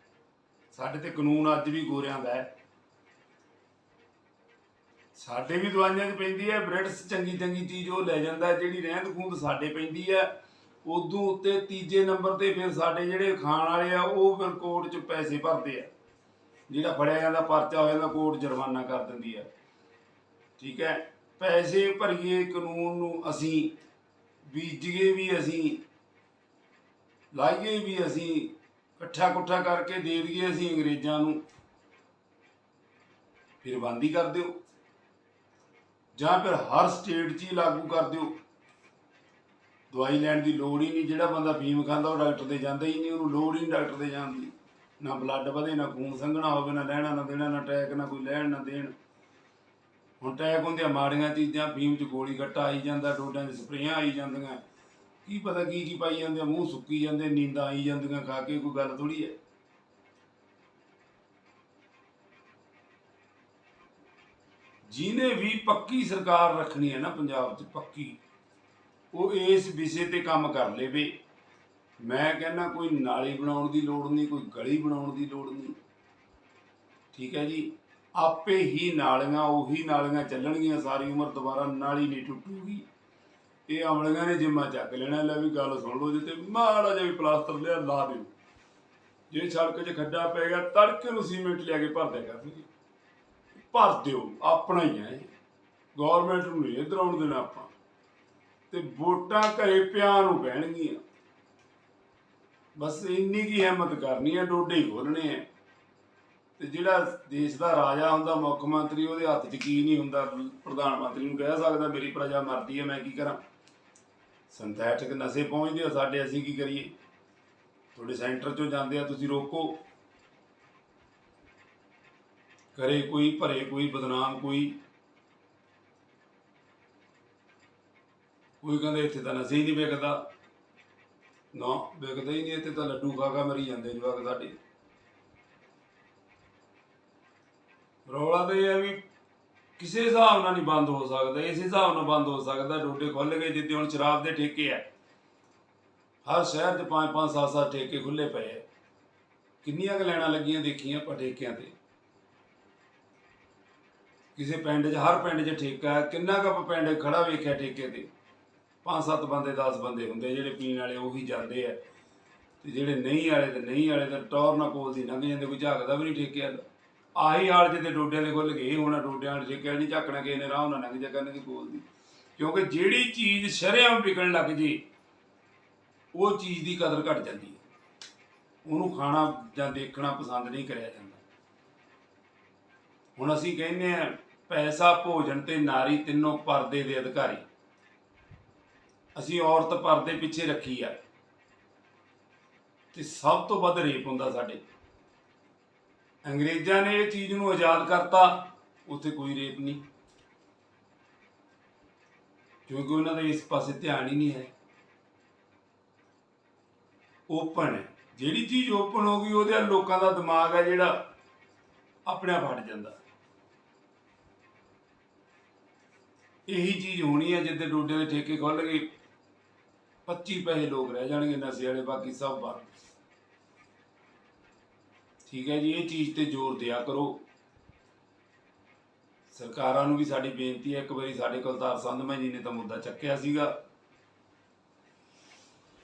ਸਾਡੇ ਤੇ ਕਾਨੂੰਨ ਅੱਜ ਵੀ ਗੋਰਿਆਂ ਦਾ ਹੈ। ਸਾਡੇ ਵੀ ਦਵਾਈਆਂ 'ਚ ਪੈਂਦੀ ਹੈ ਬ੍ਰਿਟਿਸ਼ ਚੰਗੀ ਚੰਗੀ ਚੀਜ਼ ਉਹ ਲੈ ਜਾਂਦਾ ਜਿਹੜੀ ਰਹਿੰਦ ਖੂੰਦ ਸਾਡੇ ਪੈਂਦੀ ਹੈ। ਉਦੋਂ ਉੱਤੇ ਤੀਜੇ ਨੰਬਰ ਤੇ ਫਿਰ ਸਾਡੇ ਜਿਹੜੇ ਖਾਣ ਵਾਲੇ ਆ, ਉਹ ਫਿਰ ਕੋਰਟ 'ਚ ਪੈਸੇ ਭਰਦੇ ਆ। ਜਿਹੜਾ ਫੜਿਆ ਜਾਂਦਾ, ਪਰਚਾ ਹੋ ਜਾਂਦਾ, ਕੋਰਟ ਜੁਰਮਾਨਾ ਕਰ ਦਿੰਦੀ ਹੈ ਠੀਕ ਹੈ? ਪੈਸੇ ਭਰੀਏ ਕਾਨੂੰਨ ਨੂੰ ਅਸੀਂ, ਬੀਜੀਏ ਵੀ ਅਸੀਂ, ਲਾਈਏ ਵੀ ਅਸੀਂ ਇਕੱਠਾ ਕੁੱਠਾ ਕਰਕੇ ਦੇ ਦਈਏ ਅਸੀਂ ਅੰਗਰੇਜ਼ਾਂ ਨੂੰ। ਫਿਰ ਬੰਦੀ ਕਰ ਦਿਓ। ਜਾਂ ਫਿਰ ਹਰ ਸਟੇਟ 'ਚ ਹੀ ਲਾਗੂ ਕਰ ਦਿਓ। ਦਵਾਈ ਲੈਣ ਦੀ ਲੋੜ ਹੀ ਨਹੀਂ, ਜਿਹੜਾ ਬੰਦਾ ਫੀਮ ਖਾਂਦਾ ਉਹ ਡਾਕਟਰ ਦੇ ਜਾਂਦਾ ਹੀ ਨਹੀਂ, ਉਹਨੂੰ ਲੋੜ ਹੀ ਨਹੀਂ ਡਾਕਟਰ ਦੇ ਜਾਣ ਦੀ। ਨਾ ਬਲੱਡ ਵਧੇ, ਨਾ ਖੂਨ ਸੰਘਣਾ ਹੋਵੇ, ਨਾ ਲੈਣਾ, ਨਾ ਦੇਣਾ, ਨਾ ਅਟੈਕ ਨਾ ਕੋਈ ਲੈਣ, ਨਾ ਦੇਣ। ਹੁਣ ਅਟੈਕ ਹੁੰਦੀਆਂ ਮਾੜੀਆਂ ਚੀਜ਼ਾਂ ਬੀਮ 'ਚ ਗੋਲੀ ਗੱਟਾ ਆਈ ਜਾਂਦਾ ਡੋਡਾਂ 'ਚ ਸਪਰੇਆਂ ਆਈ ਜਾਂਦੀਆਂ। ਕੀ ਪਤਾ ਕੀ ਕੀ ਪਾਈ ਜਾਂਦੇ ਆ, ਮੂੰਹ ਸੁੱਕੀ ਜਾਂਦੇ ਨੀਂਦਾਂ ਆਈ ਜਾਂਦੀਆਂ ਖਾ ਕੇ ਕੋਈ ਗੱਲ ਥੋੜੀ ਹੈ। ਜਿਹਨੇ ਵੀ ਪੱਕੀ ਸਰਕਾਰ ਰੱਖਣੀ ਹੈ ਨਾ ਪੰਜਾਬ 'ਚ ਪੱਕੀ ਉਹ ਇਸ ਵਿਸ਼ੇ ਤੇ ਕੰਮ ਕਰ ਲੇਵੇ। ਮੈਂ ਕਹਿੰਦਾ ਕੋਈ ਨਾਲੀ ਬਣਾਉਣ ਦੀ ਲੋੜ ਨਹੀਂ ਕੋਈ ਗਲੀ ਬਣਾਉਣ ਦੀ ਲੋੜ ਨਹੀਂ। ਠੀਕ ਹੈ ਜੀ? ਆਪੇ ਹੀ ਨਾਲੀਆਂ ਉਹੀ ਨਾਲੀਆਂ ਚੱਲਣਗੀਆਂ ਸਾਰੀ ਉਮਰ ਦੁਬਾਰਾ ਨਾਲੀ ਨਹੀਂ ਟੁੱਟੂਗੀ। ਇਹ ਆਮਲੀਆਂ ਨੇ ਜਿੰਮਾ ਚੱਕ ਲੈਣਾ, ਲੈ ਵੀ ਗੱਲ ਸੁਣ ਲਓ ਜਿੱਤੇ ਮਾੜਾ ਜਿਹਾ ਵੀ ਪਲਾਸਟਰ ਲਿਆ, ਲਾ ਦਿਓ। ਜੇ ਸੜਕ 'ਚ ਖੱਡਾ ਪੈ ਗਿਆ, ਤੜਕੇ ਨੂੰ ਸੀਮੈਂਟ ਲਿਆ ਕੇ ਭਰ ਦਿਆ ਕਰਨਗੇ। ਭਰ ਦਿਓ, ਆਪਣਾ ਹੀ ਹੈ ਇਹ। ਗਵਰਨਮੈਂਟ ਨੂੰ ਨਹੀਂ ਇੱਧਰ ਆਉਣ ਦੇਣਾ ਆਪਾਂ। ਤੇ ਵੋਟਾਂ ਘਰੇ ਪਿਆ ਨੂੰ ਬਹਿਣਗੀਆਂ ਬਸ ਇੰਨੀ ਕੀ ਹਿੰਮਤ ਕਰਨੀ ਹੈ ਡੋਡੇ ਹੀ ਖੋਲਣੇ ਆ। ਤੇ ਜਿਹੜਾ ਦੇਸ਼ ਦਾ ਰਾਜਾ ਹੁੰਦਾ, ਮੁੱਖ ਮੰਤਰੀ, ਉਹਦੇ ਹੱਥ 'ਚ ਕੀ ਨਹੀਂ ਹੁੰਦਾ, ਪ੍ਰਧਾਨ ਮੰਤਰੀ ਨੂੰ ਕਹਿ ਸਕਦਾ, ਮੇਰੀ ਪ੍ਰਜਾ ਮਰਦੀ ਹੈ, ਮੈਂ ਕੀ ਕਰਾਂ? ਸਿੰਥੈਟਿਕ ਨਸ਼ੇ ਪਹੁੰਚਦੇ ਆ, ਸਾਡੇ ਅਸੀਂ ਕੀ ਕਰੀਏ? ਤੁਹਾਡੇ ਸੈਂਟਰ 'ਚੋਂ ਜਾਂਦੇ ਆ, ਤੁਸੀਂ ਰੋਕੋ। ਕਰੇ ਕੋਈ, ਭਰੇ ਕੋਈ, ਬਦਨਾਮ ਕੋਈ ਕੋਈ ਕਹਿੰਦੇ ਇੱਥੇ ਤਾਂ ਨਸ਼ੇ ਹੀ ਨਹੀਂ ਵਿਕਦਾ। ਨਾ, ਵਿਕਦਾ ਹੀ ਨਹੀਂ, ਇੱਥੇ ਤਾਂ ਲੱਡੂ ਖਾ ਖਾ ਮਰੀ ਜਾਂਦੇ ਜਵਾਕ ਸਾਡੇ। ਰੌਲਾ ਤਾਂ ਇਹ ਹੈ ਵੀ ਕਿਸੇ ਹਿਸਾਬ ਨਾਲ ਨਹੀਂ ਬੰਦ ਹੋ ਸਕਦਾ, ਇਸ ਹਿਸਾਬ ਨਾਲ ਬੰਦ ਹੋ ਸਕਦਾ, ਡੋਡੇ ਖੁੱਲ ਗਏ ਜਿੱਦੇ ਹੁਣ ਸ਼ਰਾਬ ਦੇ ਠੇਕੇ ਆ। ਹਰ ਸ਼ਹਿਰ 'ਚ ਪੰਜ ਪੰਜ ਸੱਤ ਸੱਤ ਠੇਕੇ ਖੁੱਲੇ ਪਏ ਆ। ਕਿੰਨੀਆਂ ਕੁ ਲੈਣਾ ਲੱਗੀਆਂ ਦੇਖੀਆਂ ਆਪਾਂ ਠੇਕਿਆਂ ਤੇ? ਕਿਸੇ ਪਿੰਡ 'ਚ, ਹਰ ਪਿੰਡ 'ਚ ਠੇਕਾ ਹੈ, ਕਿੰਨਾ ਕੁ ਪਿੰਡ ਖੜਾ ਵੇਖਿਆ ਠੇਕੇ ਤੇ? ਪੰਜ ਸੱਤ ਬੰਦੇ 10 ਬੰਦੇ ਹੁੰਦੇ, ਜਿਹੜੇ ਪੀਣ ਵਾਲੇ ਉਹੀ ਜਾਂਦੇ ਆ। ਤੇ ਜਿਹੜੇ ਨਹੀਂ ਵਾਲੇ ਤੇ ਨਹੀਂ ਵਾਲੇ ਤਾਂ ਟੌਰ ਨਾ ਕੋਲ ਦੀ ਲੰਘ ਜਾਂਦੇ, ਕੋਈ ਝਾਕਦਾ ਵੀ ਨਹੀਂ ਠੇਕੇ ਵੱਲ ਆਹੀ ਆਲ ਜੇ ਡੋਡਿਆਂ ਦੇ ਖੁੱਲ ਗਏ, ਹੁਣ ਡੋਡਿਆਂ ਵਾਲੇ ਠੇਕੇ ਨਹੀਂ ਝਾਕਣਾ ਕਿਸੇ ਨੇ ਰਾਹ ਨਾਲ ਲੰਘ ਜਾ ਕਰਨਗੇ ਕੋਲ ਕਿਉਂਕਿ ਜਿਹੜੀ ਚੀਜ਼ ਸ਼ਰੇਆਮ ਵਿਕਣ ਲੱਗ ਜੇ, ਉਹ ਚੀਜ਼ ਦੀ ਕਦਰ ਘਟ ਜਾਂਦੀ ਹੈ। ਉਹਨੂੰ ਖਾਣਾ ਜਾਂ ਦੇਖਣਾ ਪਸੰਦ ਨਹੀਂ ਕਰਿਆ ਜਾਂਦਾ। ਹੁਣ ਅਸੀਂ ਕਹਿੰਦੇ ਆ ਪੈਸਾ, ਭੋਜਨ ਤੇ ਨਾਰੀ ਤਿੰਨੋਂ ਪਰਦੇ ਦੇ ਅਧਿਕਾਰੀ। ਅਸੀਂ ਔਰਤ ਪਰਦੇ ਪਿੱਛੇ ਰੱਖੀ ਆ। ਤੇ ਸਭ ਤੋਂ ਵੱਧ ਰੇਪ ਹੁੰਦਾ ਸਾਡੇ। ਅੰਗਰੇਜ਼ਾਂ ਨੇ ਇਹ ਚੀਜ਼ ਨੂੰ ਆਜ਼ਾਦ ਕਰਤਾ, ਉੱਥੇ ਕੋਈ ਰੇਪ ਨਹੀਂ। ਕਿਉਂਕਿ ਉਹਨਾਂ ਦਾ ਇਸ ਪਾਸੇ ਧਿਆਨ ਹੀ ਨਹੀਂ ਹੈ। ਓਪਨ ਹੈ। ਜਿਹੜੀ ਚੀਜ਼ ਓਪਨ ਹੋ ਗਈ, ਉਹਦੇ ਲੋਕਾਂ ਦਾ ਦਿਮਾਗ ਹੈ ਜਿਹੜਾ ਆਪਣੇ ਆਪ ਹਟ ਜਾਂਦਾ। ਇਹੀ ਚੀਜ਼ ਹੋਣੀ ਹੈ ਜਿੱਦੇ ਡੋਡੇ ਦੇ ਠੇਕੇ ਖੁੱਲ ਗਏ 25 ਪੈਸੇ ਲੋਕ ਰਹਿ ਜਾਣਗੇ, ਨਸ਼ੇ ਵਾਲੇ ਬਾਕੀ ਸਭ ਬਾਹਰ। ਠੀਕ ਹੈ ਜੀ, ਇਹ ਚੀਜ਼ ਤੇ ਜ਼ੋਰ ਦਿਆ ਕਰੋ। ਸਰਕਾਰਾਂ ਨੂੰ ਵੀ ਸਾਡੀ ਬੇਨਤੀ ਹੈ, ਇੱਕ ਵਾਰੀ ਸਾਡੇ ਕੁਲਤਾਰ ਸੰਧਮਾ ਜੀ ਨੇ ਤਾਂ ਮੁੱਦਾ ਚੱਕਿਆ ਸੀਗਾ।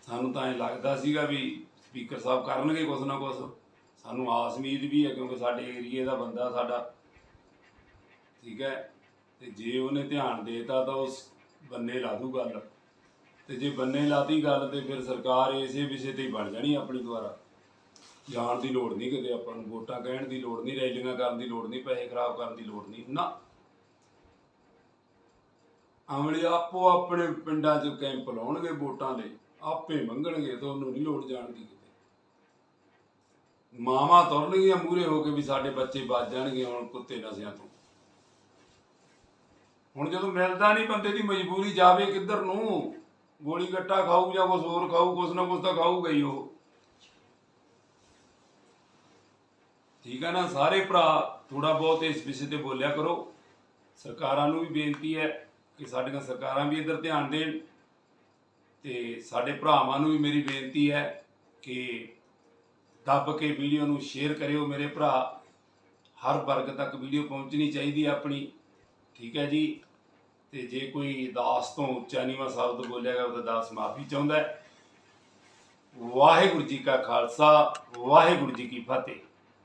ਸਾਨੂੰ ਤਾਂ ਇਹ ਲੱਗਦਾ ਸੀਗਾ ਵੀ ਸਪੀਕਰ ਸਾਹਿਬ ਕਰਨਗੇ ਕੁਛ ਨਾ ਕੁਛ। ਸਾਨੂੰ ਆਸ ਉਮੀਦ ਵੀ ਹੈ, ਕਿਉਂਕਿ ਸਾਡੇ ਏਰੀਏ ਦਾ ਬੰਦਾ ਸਾਡਾ। ਠੀਕ ਹੈ, ਤੇ ਜੇ ਉਹਨੇ ਧਿਆਨ ਦੇਤਾ ਤਾਂ ਉਸ ਬੰਨੇ ਲਾ ਦੂ ਗੱਲ। ਤੇ ਜੇ ਬੰਨੇ ਲਾਤੀ ਗੱਲ ਤੇ ਫਿਰ ਸਰਕਾਰ ਇਸੇ ਵਿਸ਼ੇ ਤੇ ਹੀ ਬਣ ਜਾਣੀ ਆਪਣੀ ਦੁਆਰਾ। ਜਾਣ ਦੀ ਲੋੜ ਨਹੀਂ ਕਿਤੇ ਆਪਾਂ ਨੂੰ, ਵੋਟਾਂ ਕਹਿਣ ਦੀ ਲੋੜ ਨਹੀਂ, ਰੈਲੀਆਂ ਕਰਨ ਦੀ ਲੋੜ ਨਹੀਂ, ਪੈਸੇ ਖਰਾਬ ਕਰਨ ਦੀ ਲੋੜ ਨਹੀਂ, ਨਾ। ਅਮਲੀ ਆਪੋ ਆਪਣੇ ਪਿੰਡਾਂ 'ਚ ਕੈਂਪ ਲਾਉਣਗੇ ਵੋਟਾਂ ਦੇ, ਆਪੇ ਮੰਗਣਗੇ, ਤੁਹਾਨੂੰ ਨਹੀਂ ਲੋੜ ਜਾਣ ਦੀ ਕਿਤੇ। ਮਾਵਾਂ ਤੁਰਨਗੀਆਂ ਮੂਰੇ ਹੋ ਕੇ ਵੀ ਸਾਡੇ ਬੱਚੇ ਬਚ ਜਾਣਗੇ ਹੁਣ ਕੁੱਤੇ ਨਸਿਆਂ ਤੋਂ। ਹੁਣ ਜਦੋਂ ਮਿਲਦਾ ਨਹੀਂ ਬੰਦੇ ਦੀ ਮਜਬੂਰੀ ਜਾਵੇ ਕਿੱਧਰ ਨੂੰ, ਗੋਲੀ ਗੱਟਾ ਖਾਊ ਜਾਂ ਕੁਛ ਹੋਰ ਖਾਊ, ਕੁਛ ਨਾ ਕੁਛ ਤਾਂ ਖਾਊਗਾ ਹੀ ਉਹ। ਠੀਕ ਹੈ ਨਾ, ਸਾਰੇ ਭਰਾ ਥੋੜਾ ਬਹੁਤ ਇਸ ਵਿਸ਼ੇ ਤੇ ਬੋਲਿਆ ਕਰੋ। ਸਰਕਾਰਾਂ ਨੂੰ ਵੀ ਬੇਨਤੀ ਹੈ ਕਿ ਸਾਡੀਆਂ ਸਰਕਾਰਾਂ ਵੀ ਇੱਧਰ ਧਿਆਨ ਦੇਣ ਤੇ ਸਾਡੇ ਭਰਾਵਾਂ ਨੂੰ ਵੀ ਮੇਰੀ ਬੇਨਤੀ ਹੈ ਕਿ ਦੱਬ ਕੇ ਵੀਡੀਓ ਨੂੰ ਸ਼ੇਅਰ ਕਰਿਓ ਮੇਰੇ ਭਰਾ। ਹਰ ਵਰਗ ਤੱਕ ਵੀਡੀਓ ਪਹੁੰਚਣੀ ਚਾਹੀਦੀ ਹੈ ਆਪਣੀ, ਠੀਕ ਹੈ ਜੀ? ਤੇ ਜੇ ਕੋਈ ਦਾਸ ਤੋਂ ਉੱਚਾ ਨੀਵਾਂ ਸ਼ਬਦ ਬੋਲਿਆ ਗਿਆ, ਉਹਦਾ ਦਾਸ ਮਾਫੀ ਚਾਹੁੰਦਾ ਹੈ। ਵਾਹਿਗੁਰੂ ਜੀ ਕਾ ਖਾਲਸਾ, ਵਾਹਿਗੁਰੂ ਜੀ ਕੀ ਫਤਿਹ।